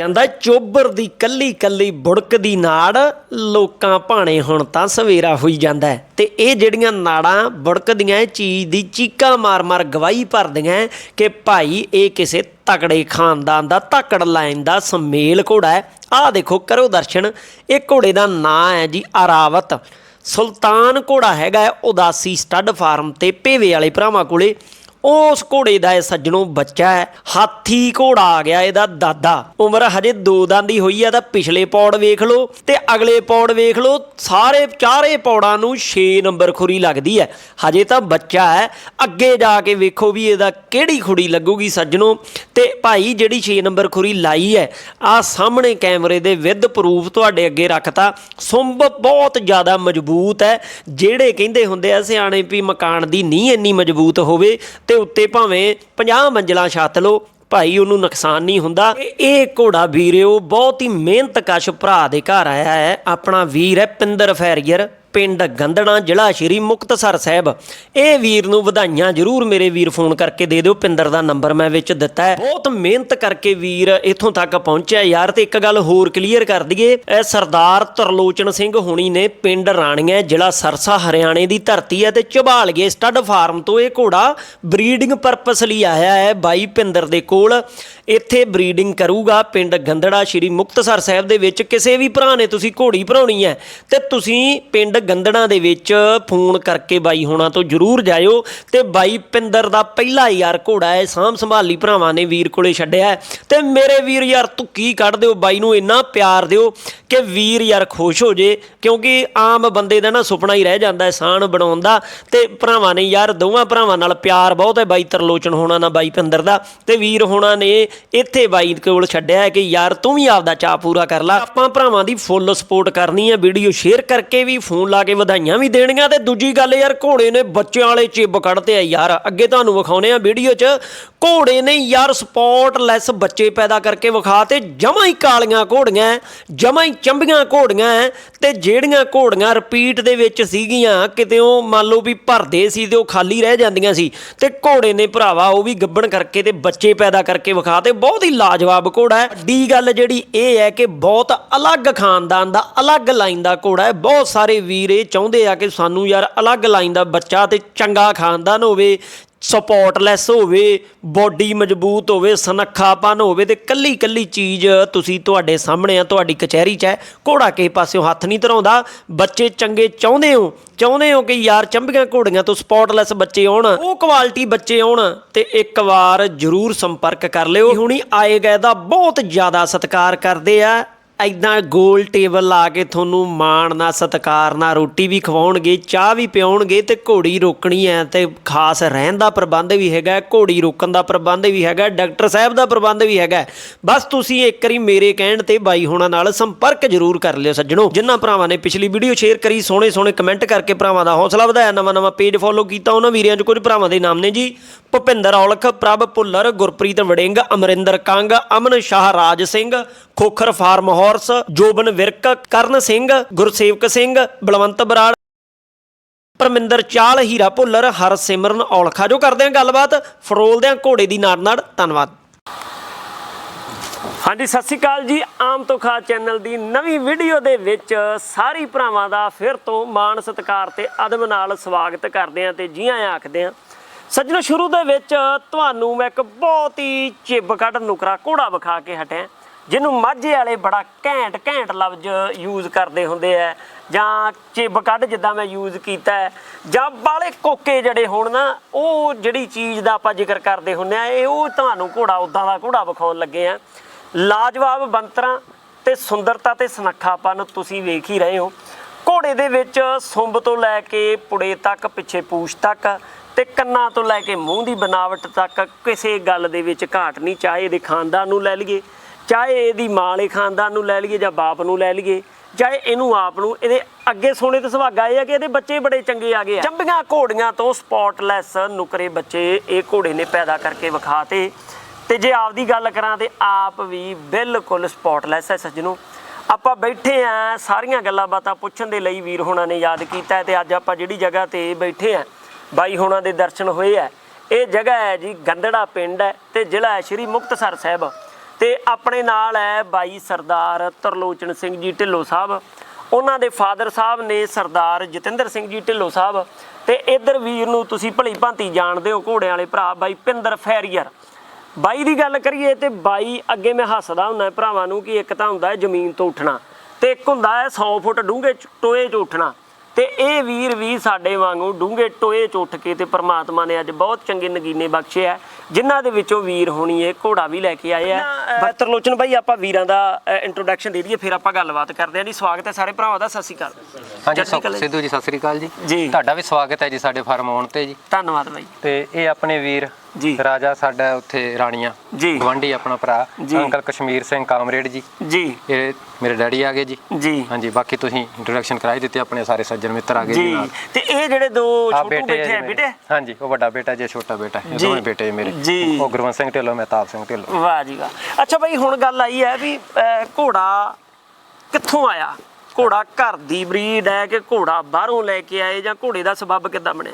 ਕਹਿੰਦਾ, ਚੋਬਰ ਦੀ ਕੱਲੀ ਕੱਲੀ ਬੁੜਕਦੀ ਨਾੜ ਲੋਕਾਂ ਭਾਣੇ ਹੁਣ ਤਾਂ ਸਵੇਰਾ ਹੋਈ ਜਾਂਦਾ ਹੈ। ਤੇ ਇਹ ਜਿਹੜੀਆਂ ਨਾੜਾਂ ਬੁੜਕਦੀਆਂ ਇਹ ਚੀਜ਼ ਦੀ ਚੀਕਾਂ ਮਾਰ-ਮਾਰ ਗਵਾਹੀ ਭਰਦੀਆਂ ਕਿ ਭਾਈ, ਇਹ ਕਿਸੇ ਤਕੜੇ ਖਾਨਦਾਨ ਦਾ, ਤਕੜ ਲਾਈਨ ਦਾ ਸਮੇਲ ਘੋੜਾ ਹੈ। ਆਹ ਦੇਖੋ, ਕਰੋ ਦਰਸ਼ਨ, ਇਹ ਘੋੜੇ ਦਾ ਨਾਂ ਹੈ ਜੀ ਅਰਾਵਤ। ਸੁਲਤਾਨ ਘੋੜਾ ਹੈਗਾ ਉਦਾਸੀ ਸਟੱਡ ਫਾਰਮ ਤੇ ਭੇਵੇ ਵਾਲੇ ਭਰਾਵਾਂ ਕੋਲੇ। ਉਸ ਘੋੜੇ ਦਾ ਇਹ ਸੱਜਣੋਂ ਬੱਚਾ ਹੈ, ਹਾਥੀ ਘੋੜਾ ਆ ਗਿਆ ਇਹਦਾ ਦਾਦਾ। ਉਮਰ ਹਜੇ ਦੋ ਦਾਂ ਦੀ ਹੋਈ ਆ, ਤਾਂ ਪਿਛਲੇ ਪੌੜ ਵੇਖ ਲਓ ਤੇ ਅਗਲੇ ਪੌੜ ਵੇਖ ਲਓ, ਸਾਰੇ ਚਾਰੇ ਪੌੜਾਂ ਨੂੰ 6 ਨੰਬਰ ਖੁਰੀ ਲੱਗਦੀ ਹੈ। ਹਜੇ ਤਾਂ ਬੱਚਾ ਹੈ, ਅੱਗੇ ਜਾ ਕੇ ਵੇਖੋ ਵੀ ਇਹਦਾ ਕਿਹੜੀ ਖੁੜੀ ਲੱਗੂਗੀ ਸੱਜਣੋਂ। ਤੇ ਭਾਈ ਜਿਹੜੀ 6 ਨੰਬਰ ਖੁਰੀ ਲਾਈ ਹੈ ਆ ਸਾਹਮਣੇ ਕੈਮਰੇ ਦੇ ਵਿਦ ਪ੍ਰੂਫ ਤੁਹਾਡੇ ਅੱਗੇ ਰੱਖਤਾ। ਸੁੰਬ ਬਹੁਤ ਜ਼ਿਆਦਾ ਮਜ਼ਬੂਤ ਹੈ, ਜਿਹੜੇ ਕਹਿੰਦੇ ਹੁੰਦੇ ਆ ਸਿਆਣੇ ਵੀ ਮਕਾਨ ਦੀ ਨੀਂਹ ਇੰਨੀ ਮਜ਼ਬੂਤ ਹੋਵੇ ਤੇ ਉੱਤੇ ਭਾਵੇਂ 50 ਮੰਜ਼ਲਾਂ ਛੱਤ ਲਓ, ਭਾਈ ਉਹਨੂੰ ਨੁਕਸਾਨ ਨਹੀਂ ਹੁੰਦਾ। ਇਹ- ਇਹ ਘੋੜਾ ਵੀਰਿਓ, ਬਹੁਤ ਹੀ ਮਿਹਨਤ ਕਸ਼ ਭਰਾ ਦੇ ਘਰ ਆਇਆ ਹੈ। ਆਪਣਾ ਵੀਰ ਹੈ ਪਿੰਦਰ ਫੈਰੀਅਰ। ਪਿੰਡ ਗੰਦਣਾ ਜ਼ਿਲ੍ਹਾ ਸ਼੍ਰੀ ਮੁਕਤਸਰ ਸਾਹਿਬ। ਇਹ ਵੀਰ ਨੂੰ ਵਧਾਈਆਂ ਜਰੂਰ ਮੇਰੇ ਵੀਰ ਫੋਨ ਕਰਕੇ ਦੇ ਦਿਓ, ਪਿੰਦਰ ਦਾ ਨੰਬਰ ਮੈਂ ਵਿੱਚ ਦਿੱਤਾ ਹੈ। ਬਹੁਤ ਮਿਹਨਤ ਕਰਕੇ ਵੀਰ ਇੱਥੋਂ ਤੱਕ ਪਹੁੰਚਿਆ ਯਾਰ, ਤੇ ਇੱਕ ਗੱਲ ਹੋਰ ਕਲੀਅਰ ਕਰ ਦਈਏ, ਇਹ ਸਰਦਾਰ ਤਰਲੋਚਨ ਸਿੰਘ ਹੋਣੀ ਨੇ ਪਿੰਡ ਰਾਣੀਆਂ, ਜ਼ਿਲ੍ਹਾ ਸਰਸਾ, ਹਰਿਆਣੇ ਦੀ ਧਰਤੀ ਹੈ ਤੇ ਝਬਾਲਗੇ ਸਟੱਡ ਫਾਰਮ ਤੋਂ ਇਹ ਘੋੜਾ ਬਰੀਡਿੰਗ ਪਰਪਸ ਲਈ ਆਇਆ ਹੈ ਬਾਈ ਪਿੰਦਰ ਦੇ ਕੋਲ। ਇੱਥੇ ਬਰੀਡਿੰਗ ਕਰੂਗਾ ਪਿੰਡ ਗੰਦੜਾ ਸ਼੍ਰੀ ਮੁਕਤਸਰ ਸਾਹਿਬ ਦੇ ਵਿੱਚ। ਕਿਸੇ ਵੀ ਭਰਾ ਨੇ ਤੁਸੀਂ ਘੋੜੀ ਭਰਾਉਣੀ ਹੈ ਤੇ ਤੁਸੀਂ ਪਿੰਡ ਗੰਦੜਾ ਦੇ ਵਿੱਚ ਫੋਨ ਕਰਕੇ ਬਾਈ ਹੋਣਾ ਤੋਂ ਜਰੂਰ ਜਾਇਓ ਤੇ ਬਾਈ ਪਿੰਦਰ ਦਾ ਪਹਿਲਾ ਯਾਰ ਘੋੜਾ ਹੈ, ਸਾਂਭ ਸੰਭਾਲੀ ਭਰਾਵਾਂ ਨੇ ਵੀਰ ਕੋਲੇ ਛੱਡਿਆ ਤੇ ਮੇਰੇ ਵੀਰ ਯਾਰ ਤੁੱਕੀ ਕੱਢ ਦਿਓ? ਬਾਈ ਨੂੰ ਇੰਨਾ ਪਿਆਰ ਦਿਓ ਕਿ ਵੀਰ ਯਾਰ ਖੁਸ਼ ਹੋ ਜੇ, ਕਿਉਂਕਿ ਆਮ ਬੰਦੇ ਦਾ ਨਾ ਸੁਪਨਾ ਹੀ ਰਹਿ ਜਾਂਦਾ ਹੈ ਸਾਨ ਬਣਾਉਣ ਦਾ। ਤੇ ਭਰਾਵਾਂ ਨੇ ਯਾਰ, ਦੋਵਾਂ ਭਰਾਵਾਂ ਨਾਲ ਪਿਆਰ ਬਹੁਤ ਹੈ ਬਾਈ ਤਰਲੋਚਨ ਹੋਣਾ ਨਾ ਬਾਈ ਪਿੰਦਰ ਦਾ। ਤੇ ਵੀਰ ਹੋਣਾ ਨੇ ਇੱਥੇ ਬਾਈ ਕੋਲ ਛੱਡਿਆ ਹੈ ਕਿ ਯਾਰ, ਤੂੰ ਵੀ ਆਪਦਾ ਚਾਹ ਪੂਰਾ ਕਰ ਲੈ। ਆਪਾਂ ਭਰਾਵਾਂ ਦੀ ਫੁੱਲ ਸਪੋਰਟ ਕਰਨੀ ਹੈ। ਵੀਡੀਓ ਸ਼ੇਅਰ ਕਰਕੇ ਵੀ ਫੋਨ ਲਾ ਕੇ ਵਧਾਈਆਂ ਵੀ ਦੇਣੀਆਂ ਤੇ ਦੂਜੀ ਗੱਲ ਯਾਰ, ਘੋੜੇ ਨੇ ਬੱਚਿਆਂ ਵਾਲੇ ਚਿੱਬ ਕੱਢਤੇ ਆ ਯਾਰ। ਅੱਗੇ ਤੁਹਾਨੂੰ ਵਿਖਾਉਨੇ ਆ ਵੀਡੀਓ 'ਚ, ਘੋੜੇ ਨੇ ਯਾਰ ਸਪੌਟਲੈਸ ਬੱਚੇ ਪੈਦਾ ਕਰਕੇ ਵਿਖਾ ਜਮਾਂ ਹੀ ਕਾਲੀਆਂ ਘੋੜੀਆਂ, ਜਮਾਂ ਹੀ ਚੰਬੀਆਂ ਘੋੜੀਆਂ ਤੇ ਜਿਹੜੀਆਂ ਘੋੜੀਆਂ ਰਿਪੀਟ ਦੇ ਵਿੱਚ ਸੀਗੀਆਂ, ਕਿਤੇ ਉਹ ਮੰਨ ਲਓ ਵੀ ਭਰਦੇ ਸੀ ਤੇ ਉਹ ਖਾਲੀ ਰਹਿ ਜਾਂਦੀਆਂ ਸੀ। ਤੇ ਘੋੜੇ ਨੇ ਭਰਾਵਾ ਉਹ ਵੀ ਗੱਬਣ ਕਰਕੇ ਤੇ ਬੱਚੇ ਪੈਦਾ ਕਰਕੇ ਵਿਖਾ ਤੇ ਬਹੁਤ ਹੀ ਲਾਜਵਾਬ ਘੋੜਾ ਹੈ ਵੱਡੀ ਗੱਲ ਜਿਹੜੀ ਇਹ ਹੈ ਕਿ ਬਹੁਤ ਅਲੱਗ ਖਾਨਦਾਨ ਦਾ, ਅਲੱਗ ਲਾਈਨ ਦਾ ਘੋੜਾ ਹੈ ਬਹੁਤ ਸਾਰੇ ਵੀ ਵੀਰ ਇਹ ਚਾਹੁੰਦੇ ਆ ਕਿ ਸਾਨੂੰ ਯਾਰ ਅਲੱਗ ਲਾਈਨ ਦਾ ਬੱਚਾ ਤੇ ਚੰਗਾ ਖਾਨਦਾਨ ਹੋਵੇ ਸਪੋਰਟਲੈਸ ਹੋਵੇ ਬੋਡੀ ਮਜ਼ਬੂਤ ਹੋਵੇ, ਸਨੱਖਾਪਨ ਹੋਵੇ ਤੇ ਕੱਲੀ ਕੱਲੀ ਚੀਜ਼ ਤੁਸੀਂ ਤੁਹਾਡੇ ਸਾਹਮਣੇ ਆ, ਤੁਹਾਡੀ ਕਚਹਿਰੀ 'ਚ ਹੈ। ਘੋੜਾ ਕਿਸੇ ਪਾਸਿਓਂ ਹੱਥ ਨਹੀਂ ਧਰਾਉਂਦਾ। ਬੱਚੇ ਚੰਗੇ ਚਾਹੁੰਦੇ ਹੋ ਚਾਹੁੰਦੇ ਹੋ ਕਿ ਯਾਰ ਚੰਬੀਆਂ ਘੋੜੀਆਂ ਤੋਂ ਸਪੋਰਟਲੈਸ ਬੱਚੇ ਆਉਣ, ਉਹ ਕੁਆਲਿਟੀ ਬੱਚੇ ਆਉਣ ਤੇ ਇੱਕ ਵਾਰ ਜਰੂਰ ਸੰਪਰਕ ਕਰ ਲਿਓ। ਹੁਣੀ ਆਏ ਗਏ ਦਾ ਬਹੁਤ ਜ਼ਿਆਦਾ ਸਤਿਕਾਰ ਕਰਦੇ ਆ। ਐਦਾਂ ਗੋਲ ਟੇਬਲ ਲਾ ਕੇ ਤੁਹਾਨੂੰ ਮਾਣ ਨਾਲ, ਸਤਿਕਾਰ ਨਾਲ ਰੋਟੀ ਵੀ ਖਵਾਉਣਗੇ, ਚਾਹ ਵੀ ਪਿਆਉਣਗੇ ਤੇ ਘੋੜੀ ਰੋਕਣੀ ਹੈ ਤੇ ਖਾਸ ਰਹਿਣ ਦਾ ਪ੍ਰਬੰਧ ਵੀ ਹੈਗਾ, ਘੋੜੀ ਰੋਕਣ ਦਾ ਪ੍ਰਬੰਧ ਵੀ ਹੈਗਾ, ਡਾਕਟਰ ਸਾਹਿਬ ਦਾ ਪ੍ਰਬੰਧ ਵੀ ਹੈਗਾ। ਬਸ ਤੁਸੀਂ ਇੱਕ ਵਾਰੀ ਮੇਰੇ ਕਹਿਣ ਤੇ ਬਾਈ ਹੋਣਾ ਨਾਲ ਸੰਪਰਕ ਜ਼ਰੂਰ ਕਰ ਲਿਓ ਸੱਜਣੋ। ਜਿਨ੍ਹਾਂ ਭਰਾਵਾਂ ਨੇ ਪਿਛਲੀ ਵੀਡੀਓ ਸ਼ੇਅਰ ਕਰੀ ਸੋਹਣੇ ਸੋਹਣੇ ਕਮੈਂਟ ਕਰਕੇ ਭਰਾਵਾਂ ਦਾ ਹੌਸਲਾ ਵਧਾਇਆ ਨਵਾਂ ਨਵਾਂ ਪੇਜ ਫੋਲੋ ਕੀਤਾ, ਉਹਨਾਂ ਵੀਰਿਆਂ 'ਚ ਕੁਝ ਭਰਾਵਾਂ ਦੇ ਨਾਮ ਨੇ ਜੀ। ਭੁਪਿੰਦਰ ਔਲਖ, ਪ੍ਰਭ ਭੁੱਲਰ, ਗੁਰਪ੍ਰੀਤ ਵੜਿੰਗ, ਅਮਰਿੰਦਰ ਕੰਗ, ਅਮਨ ਸ਼ਾਹ ਰਾਜ ਸਿੰਘ, ਖੋਖਰ ਫਾਰਮ ਹਾਰਸ ਜੋਬਨ ਵਿਰਕ, ਕਰਨ ਸਿੰਘ, ਗੁਰਸੇਵਕ ਸਿੰਘ, ਬਲਵੰਤ ਬਰਾੜ, ਪਰਮਿੰਦਰ ਚਾਲ, ਹੀਰਾ ਭੁੱਲਰ, ਹਰਸਿਮਰਨ ਔਲਖਾ। ਜੋ ਕਰਦੇ ਆ ਗੱਲਬਾਤ। ਫਰੋਲਦੇ ਆ ਘੋੜੇ ਦੀ ਨਾੜ ਨਾੜ। ਧੰਨਵਾਦ। ਹਾਂਜੀ, ਸਤਿ ਸ਼੍ਰੀ ਅਕਾਲ ਜੀ। ਆਮ ਤੋਂ ਖਾਸ ਚੈਨਲ ਦੀ ਨਵੀਂ ਵੀਡੀਓ ਦੇ ਵਿੱਚ ਸਾਰੀ ਭਰਾਵਾਂ ਦਾ ਫਿਰ ਤੋਂ ਮਾਣ ਸਤਿਕਾਰ ਤੇ ਅਦਬ ਨਾਲ ਸਵਾਗਤ ਕਰਦੇ ਆ ਤੇ ਜੀਆਂ ਆਖਦੇ ਆ ਸੱਜਣੋ, ਸ਼ੁਰੂ ਦੇ ਵਿੱਚ ਤੁਹਾਨੂੰ ਮੈਂ ਇੱਕ ਬਹੁਤ ਹੀ ਚਿੱਬ ਕੱਢ ਨੁਕਰਾ ਘੋੜਾ ਵਿਖਾ ਕੇ ਹਟਿਆ। ਜਿਹਨੂੰ ਮਾਝੇ ਵਾਲੇ ਬੜਾ ਘੈਂਟ ਘੈਂਟ ਲਫ਼ਜ਼ ਯੂਜ਼ ਕਰਦੇ ਹੁੰਦੇ ਆ। ਜਾਂ ਚਿੱਬ ਕੱਢ ਜਿੱਦਾਂ ਮੈਂ ਯੂਜ਼ ਕੀਤਾ ਜਾਂ ਬਾਲੇ ਕੋਕੇ ਜਿਹੜੇ ਹੋਣ ਨਾ, ਉਹ ਜਿਹੜੀ ਚੀਜ਼ ਦਾ ਆਪਾਂ ਜ਼ਿਕਰ ਕਰਦੇ ਹੁੰਦੇ ਆ, ਇਹ ਉਹ ਤੁਹਾਨੂੰ ਘੋੜਾ ਉਦਾਂ ਦਾ ਘੋੜਾ ਵਿਖਾਉਣ ਲੱਗੇ ਆ। ਲਾਜਵਾਬ ਬੰਤਰਾਂ ਤੇ ਸੁੰਦਰਤਾ ਤੇ ਸੁਨੱਖਾਪਨ ਤੁਸੀਂ ਵੇਖ ਹੀ ਰਹੇ ਹੋ। ਘੋੜੇ ਦੇ ਵਿੱਚ ਸੁੰਬ ਤੋਂ ਲੈ ਕੇ ਪੁੜੇ ਤੱਕ, ਪਿੱਛੇ ਪੂਛ ਤੱਕ ਤੇ ਕੰਨਾਂ ਤੋਂ ਲੈ ਕੇ ਮੂੰਹ ਦੀ ਬਨਾਵਟ ਤੱਕ ਕਿਸੇ ਗੱਲ ਦੇ ਵਿੱਚ ਘਾਟ ਨਹੀਂ। ਚਾਹੇ ਇਹਦੇ ਖਾਨਦਾਨ ਨੂੰ ਲੈ ਲਈਏ, ਚਾਹੇ ਇਹਦੀ ਮਾਂ ਵਾਲੇ ਖਾਨਦਾਨ ਨੂੰ ਲੈ ਲਈਏ ਜਾਂ ਬਾਪ ਨੂੰ ਲੈ ਲਈਏ, ਚਾਹੇ ਇਹਨੂੰ ਆਪ ਨੂੰ, ਇਹਦੇ ਅੱਗੇ ਸੋਨੇ ਤੇ ਸੁਹਾਗਾ ਇਹ ਆ ਕਿ ਇਹਦੇ ਬੱਚੇ ਬੜੇ ਚੰਗੇ ਆ ਗਏ ਆ। ਚੰਬੀਆਂ ਘੋੜੀਆਂ ਤੋਂ ਸਪੌਟਲੈਸ ਨੁਕਰੇ ਬੱਚੇ ਇਹ ਘੋੜੇ ਨੇ ਪੈਦਾ ਕਰਕੇ ਵਿਖਾਤੇ। ਤੇ ਜੇ ਆਪਦੀ ਗੱਲ ਕਰਾਂ ਤੇ ਆਪ ਵੀ ਬਿਲਕੁਲ ਸਪੌਟਲੈਸ ਹੈ ਸੱਜਣੋ। ਆਪਾਂ ਬੈਠੇ ਆ, ਸਾਰੀਆਂ ਗੱਲਾਂ ਬਾਤਾਂ ਪੁੱਛਣ ਦੇ ਲਈ ਵੀਰ ਹੋਣਾ ਨੇ ਯਾਦ ਕੀਤਾ ਹੈ ਤੇ ਅੱਜ ਆਪਾਂ ਜਿਹੜੀ ਜਗ੍ਹਾ ਤੇ ਬੈਠੇ ਆ ਬਾਈ ਹੋਣਾ ਦੇ ਦਰਸ਼ਨ ਹੋਏ ਆ। ਇਹ ਜਗ੍ਹਾ ਹੈ ਜੀ ਗੰਦੜਾ ਪਿੰਡ ਹੈ ਤੇ ਜ਼ਿਲ੍ਹਾ ਹੈ ਸ਼੍ਰੀ ਮੁਕਤਸਰ ਸਾਹਿਬ। ਤੇ ਆਪਣੇ ਨਾਲ ਹੈ ਬਾਈ ਸਰਦਾਰ ਤਰਲੋਚਨ ਸਿੰਘ ਜੀ ਢਿੱਲੋਂ ਸਾਹਿਬ। ਉਹਨਾਂ ਦੇ ਫਾਦਰ ਸਾਹਿਬ ਨੇ ਸਰਦਾਰ ਜਤਿੰਦਰ ਸਿੰਘ ਜੀ ਢਿੱਲੋਂ ਸਾਹਿਬ। ਤੇ ਇਧਰ ਵੀਰ ਨੂੰ ਤੁਸੀਂ ਭਲੀ ਭਾਂਤੀ ਜਾਣਦੇ ਹੋ, ਘੋੜਿਆਂ ਵਾਲੇ ਭਰਾ, ਬਾਈ ਪਿੰਦਰ ਫੈਰੀਅਰ। ਬਾਈ ਦੀ ਗੱਲ ਕਰੀਏ ਤੇ ਬਾਈ ਅੱਗੇ ਮੈਂ ਹੱਸਦਾ ਹੁੰਦਾ ਭਰਾਵਾਂ ਨੂੰ ਕਿ ਇੱਕ ਤਾਂ ਹੁੰਦਾ ਜ਼ਮੀਨ ਤੋਂ ਉੱਠਣਾ ਤੇ ਇੱਕ ਹੁੰਦਾ ਹੈ 100 ਫੁੱਟ ਡੂੰਘੇ ਟੋਏ 'ਚ ਉੱਠਣਾ। ਤੇ ਇਹ ਵੀਰ ਵੀ ਸਾਡੇ ਵਾਂਗੂ ਡੂੰਘੇ ਟੋਏ 'ਚ ਉੱਠ ਕੇ ਤੇ ਪ੍ਰਮਾਤਮਾ ਨੇ ਅੱਜ ਬਹੁਤ ਚੰਗੇ ਨਗੀਨੇ ਬਖਸ਼ੇ ਆ। ਜਿਨ੍ਹਾਂ ਦੇ ਵਿੱਚੋਂ ਵੀਰ ਹੋਣੀ ਇਹ ਘੋੜਾ ਵੀ ਲੈ ਕੇ ਆਏ ਆ। ਤਰਲੋਚਨ ਭਾਈ ਆਪਾਂ ਵੀਰਾਂ ਦਾ ਇੰਟਰੋਡਕਸ਼ਨ ਦੇ ਦਈਏ ਫਿਰ ਆਪਾਂ ਗੱਲਬਾਤ ਕਰਦੇ ਹਾਂ ਜੀ ਸਵਾਗਤ ਹੈ ਸਾਰੇ ਭਰਾਵਾਂ ਦਾ ਸਤਿ ਸ਼੍ਰੀ ਅਕਾਲ। ਹਾਂਜੀ। ਸਿੱਧੂ ਜੀ ਸਤਿ ਸ੍ਰੀ ਅਕਾਲ ਜੀ। ਤੁਹਾਡਾ ਵੀ ਸਵਾਗਤ ਹੈ ਜੀ ਸਾਡੇ ਫਾਰਮ ਆਉਣ ਤੇ ਜੀ। ਧੰਨਵਾਦ ਬਾਈ। ਤੇ ਇਹ ਆਪਣੇ ਵੀਰ ਜੀ। ਰਾਜਾ ਸਾਡਾ ਉੱਥੇ ਰਾਣੀਆਂ ਜੀ। ਗਵਾਂਢੀ ਆਪਣਾ ਭਰਾ ਜੀ। ਅੰਕਲ ਕਸ਼ਮੀਰ ਸਿੰਘ ਕਾਮਰੇਡ ਜੀ। ਜੀ। ਇਹ ਮੇਰੇ ਡੈਡੀ ਆ ਗਏ ਜੀ। ਜੀ। ਹਾਂਜੀ ਬਾਕੀ ਤੁਸੀਂ ਇੰਟਰੋਡਕਸ਼ਨ ਕਰਾਈ ਦਿੱਤੀ ਆਪਣੇ ਸਾਰੇ ਸੱਜਣ ਮਿੱਤਰ ਆ ਗਏ ਜੀ ਤੇ ਇਹ ਜਿਹੜੇ ਦੋ ਆ ਛੋਟੂ ਬੇਟੇ ਬੈਠੇ ਆ ਆ ਬੇਟੇ। ਹਾਂਜੀ ਉਹ ਵੱਡਾ ਬੇਟਾ ਜੀ ਛੋਟਾ ਬੇਟਾ ਇਹ। ਦੋਵੇਂ ਬੇਟੇ ਮੇਰੇ। ਜੀ। ਉਹ ਗੁਰਵੰਤ ਸਿੰਘ ਢਿੱਲੋਂ ਮਹਿਤਾਬ ਸਿੰਘ ਢਿੱਲੋਂ। ਵਾਹ ਜੀ ਵਾਹ। ਅੱਛਾ ਭਾਈ ਹੁਣ ਗੱਲ ਆਈ ਹੈ ਵੀ ਅਹ, ਘੋੜਾ ਕਿੱਥੋਂ ਆਇਆ? ਘੋੜਾ ਘਰ ਦੀ ਬਰੀਡ ਹੈ ਕਿ ਘੋੜਾ ਬਾਹਰੋਂ ਲੈ ਕੇ ਆਏ ਜਾਂ ਘੋੜੇ ਦਾ ਸਬੱਬ ਕਿੱਦਾਂ ਬਣਿਆ?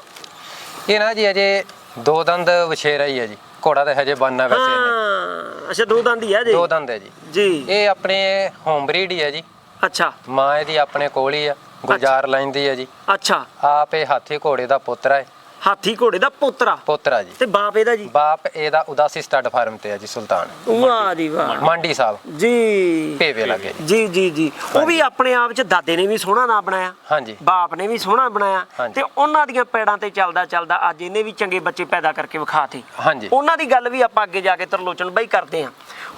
ਇਹ ਨਾ ਜੀ ਅਜੇ ਦੋ ਦੰਦ ਵਛੇਰਾ ਹੀ ਹੈ ਜੀ। ਘੋੜਾ ਤਾਂ ਹਜੇ ਬਣਨਾ ਵੈਸੇ ਇਹਨੇ। ਹਾਂ ਅੱਛਾ ਦੋ ਦੰਦ ਹੀ ਹੈ ਜੀ ਦੋ ਦੰਦ ਹੈ ਜੀ। ਜੀ। ਇਹ ਆਪਣੇ ਹੋਮ ਬਰੀਡ ਹੀ ਹੈ ਜੀ। ਅੱਛਾ। ਮਾਂ ਇਹਦੀ ਆਪਣੇ ਕੋਲ ਹੀ ਆ ਗੁਲਜ਼ਾਰ ਲਾਈਨ ਦੀ ਹੈ ਜੀ। ਅੱਛਾ। ਆਪ ਇਹ ਹਾਥੀ ਘੋੜੇ ਦਾ ਪੁੱਤਰ ਹੈ। ਹਾਥੀ ਘੋੜੇ ਦਾ ਪੋਤਰਾ। ਪੁੱਤਰਾ ਜੀ। ਤੇ ਬਾਪ ਇਹਦਾ ਜੀ? ਬਾਪ ਇਹਦਾ ਉਦਾਸੀ ਸਟੱਡ ਫਾਰਮ ਤੇ ਹੈ ਜੀ ਸੁਲਤਾਨ। ਵਾਹ ਜੀ ਵਾਹ। ਮੰਡੀ। ਸਾਹਿਬ। ਜੀ। ਭੇਵੇ ਲੱਗੇ। ਜੀ ਜੀ ਜੀ। ਉਹ ਵੀ ਆਪਣੇ ਆਪ ਚ ਦਾਦੇ ਨੇ ਵੀ ਸੋਹਣਾ ਨਾਂ ਬਣਾਇਆ। ਹਾਂਜੀ। ਬਾਪ ਨੇ ਵੀ ਸੋਹਣਾ ਬਣਾਇਆ। ਤੇ ਉਹਨਾਂ ਦੀਆਂ ਪੈੜਾਂ ਤੇ ਚੱਲਦਾ ਚੱਲਦਾ ਅੱਜ ਇਹਨੇ ਵੀ ਚੰਗੇ ਬੱਚੇ ਪੈਦਾ ਕਰਕੇ ਵਿਖਾਤੇ। ਹਾਂਜੀ। ਉਹਨਾਂ ਦੀ ਗੱਲ ਵੀ ਆਪਾਂ ਅੱਗੇ ਜਾ ਕੇ ਤਰਲੋਚਨ ਬਾਈ ਕਰਦੇ ਹਾਂ।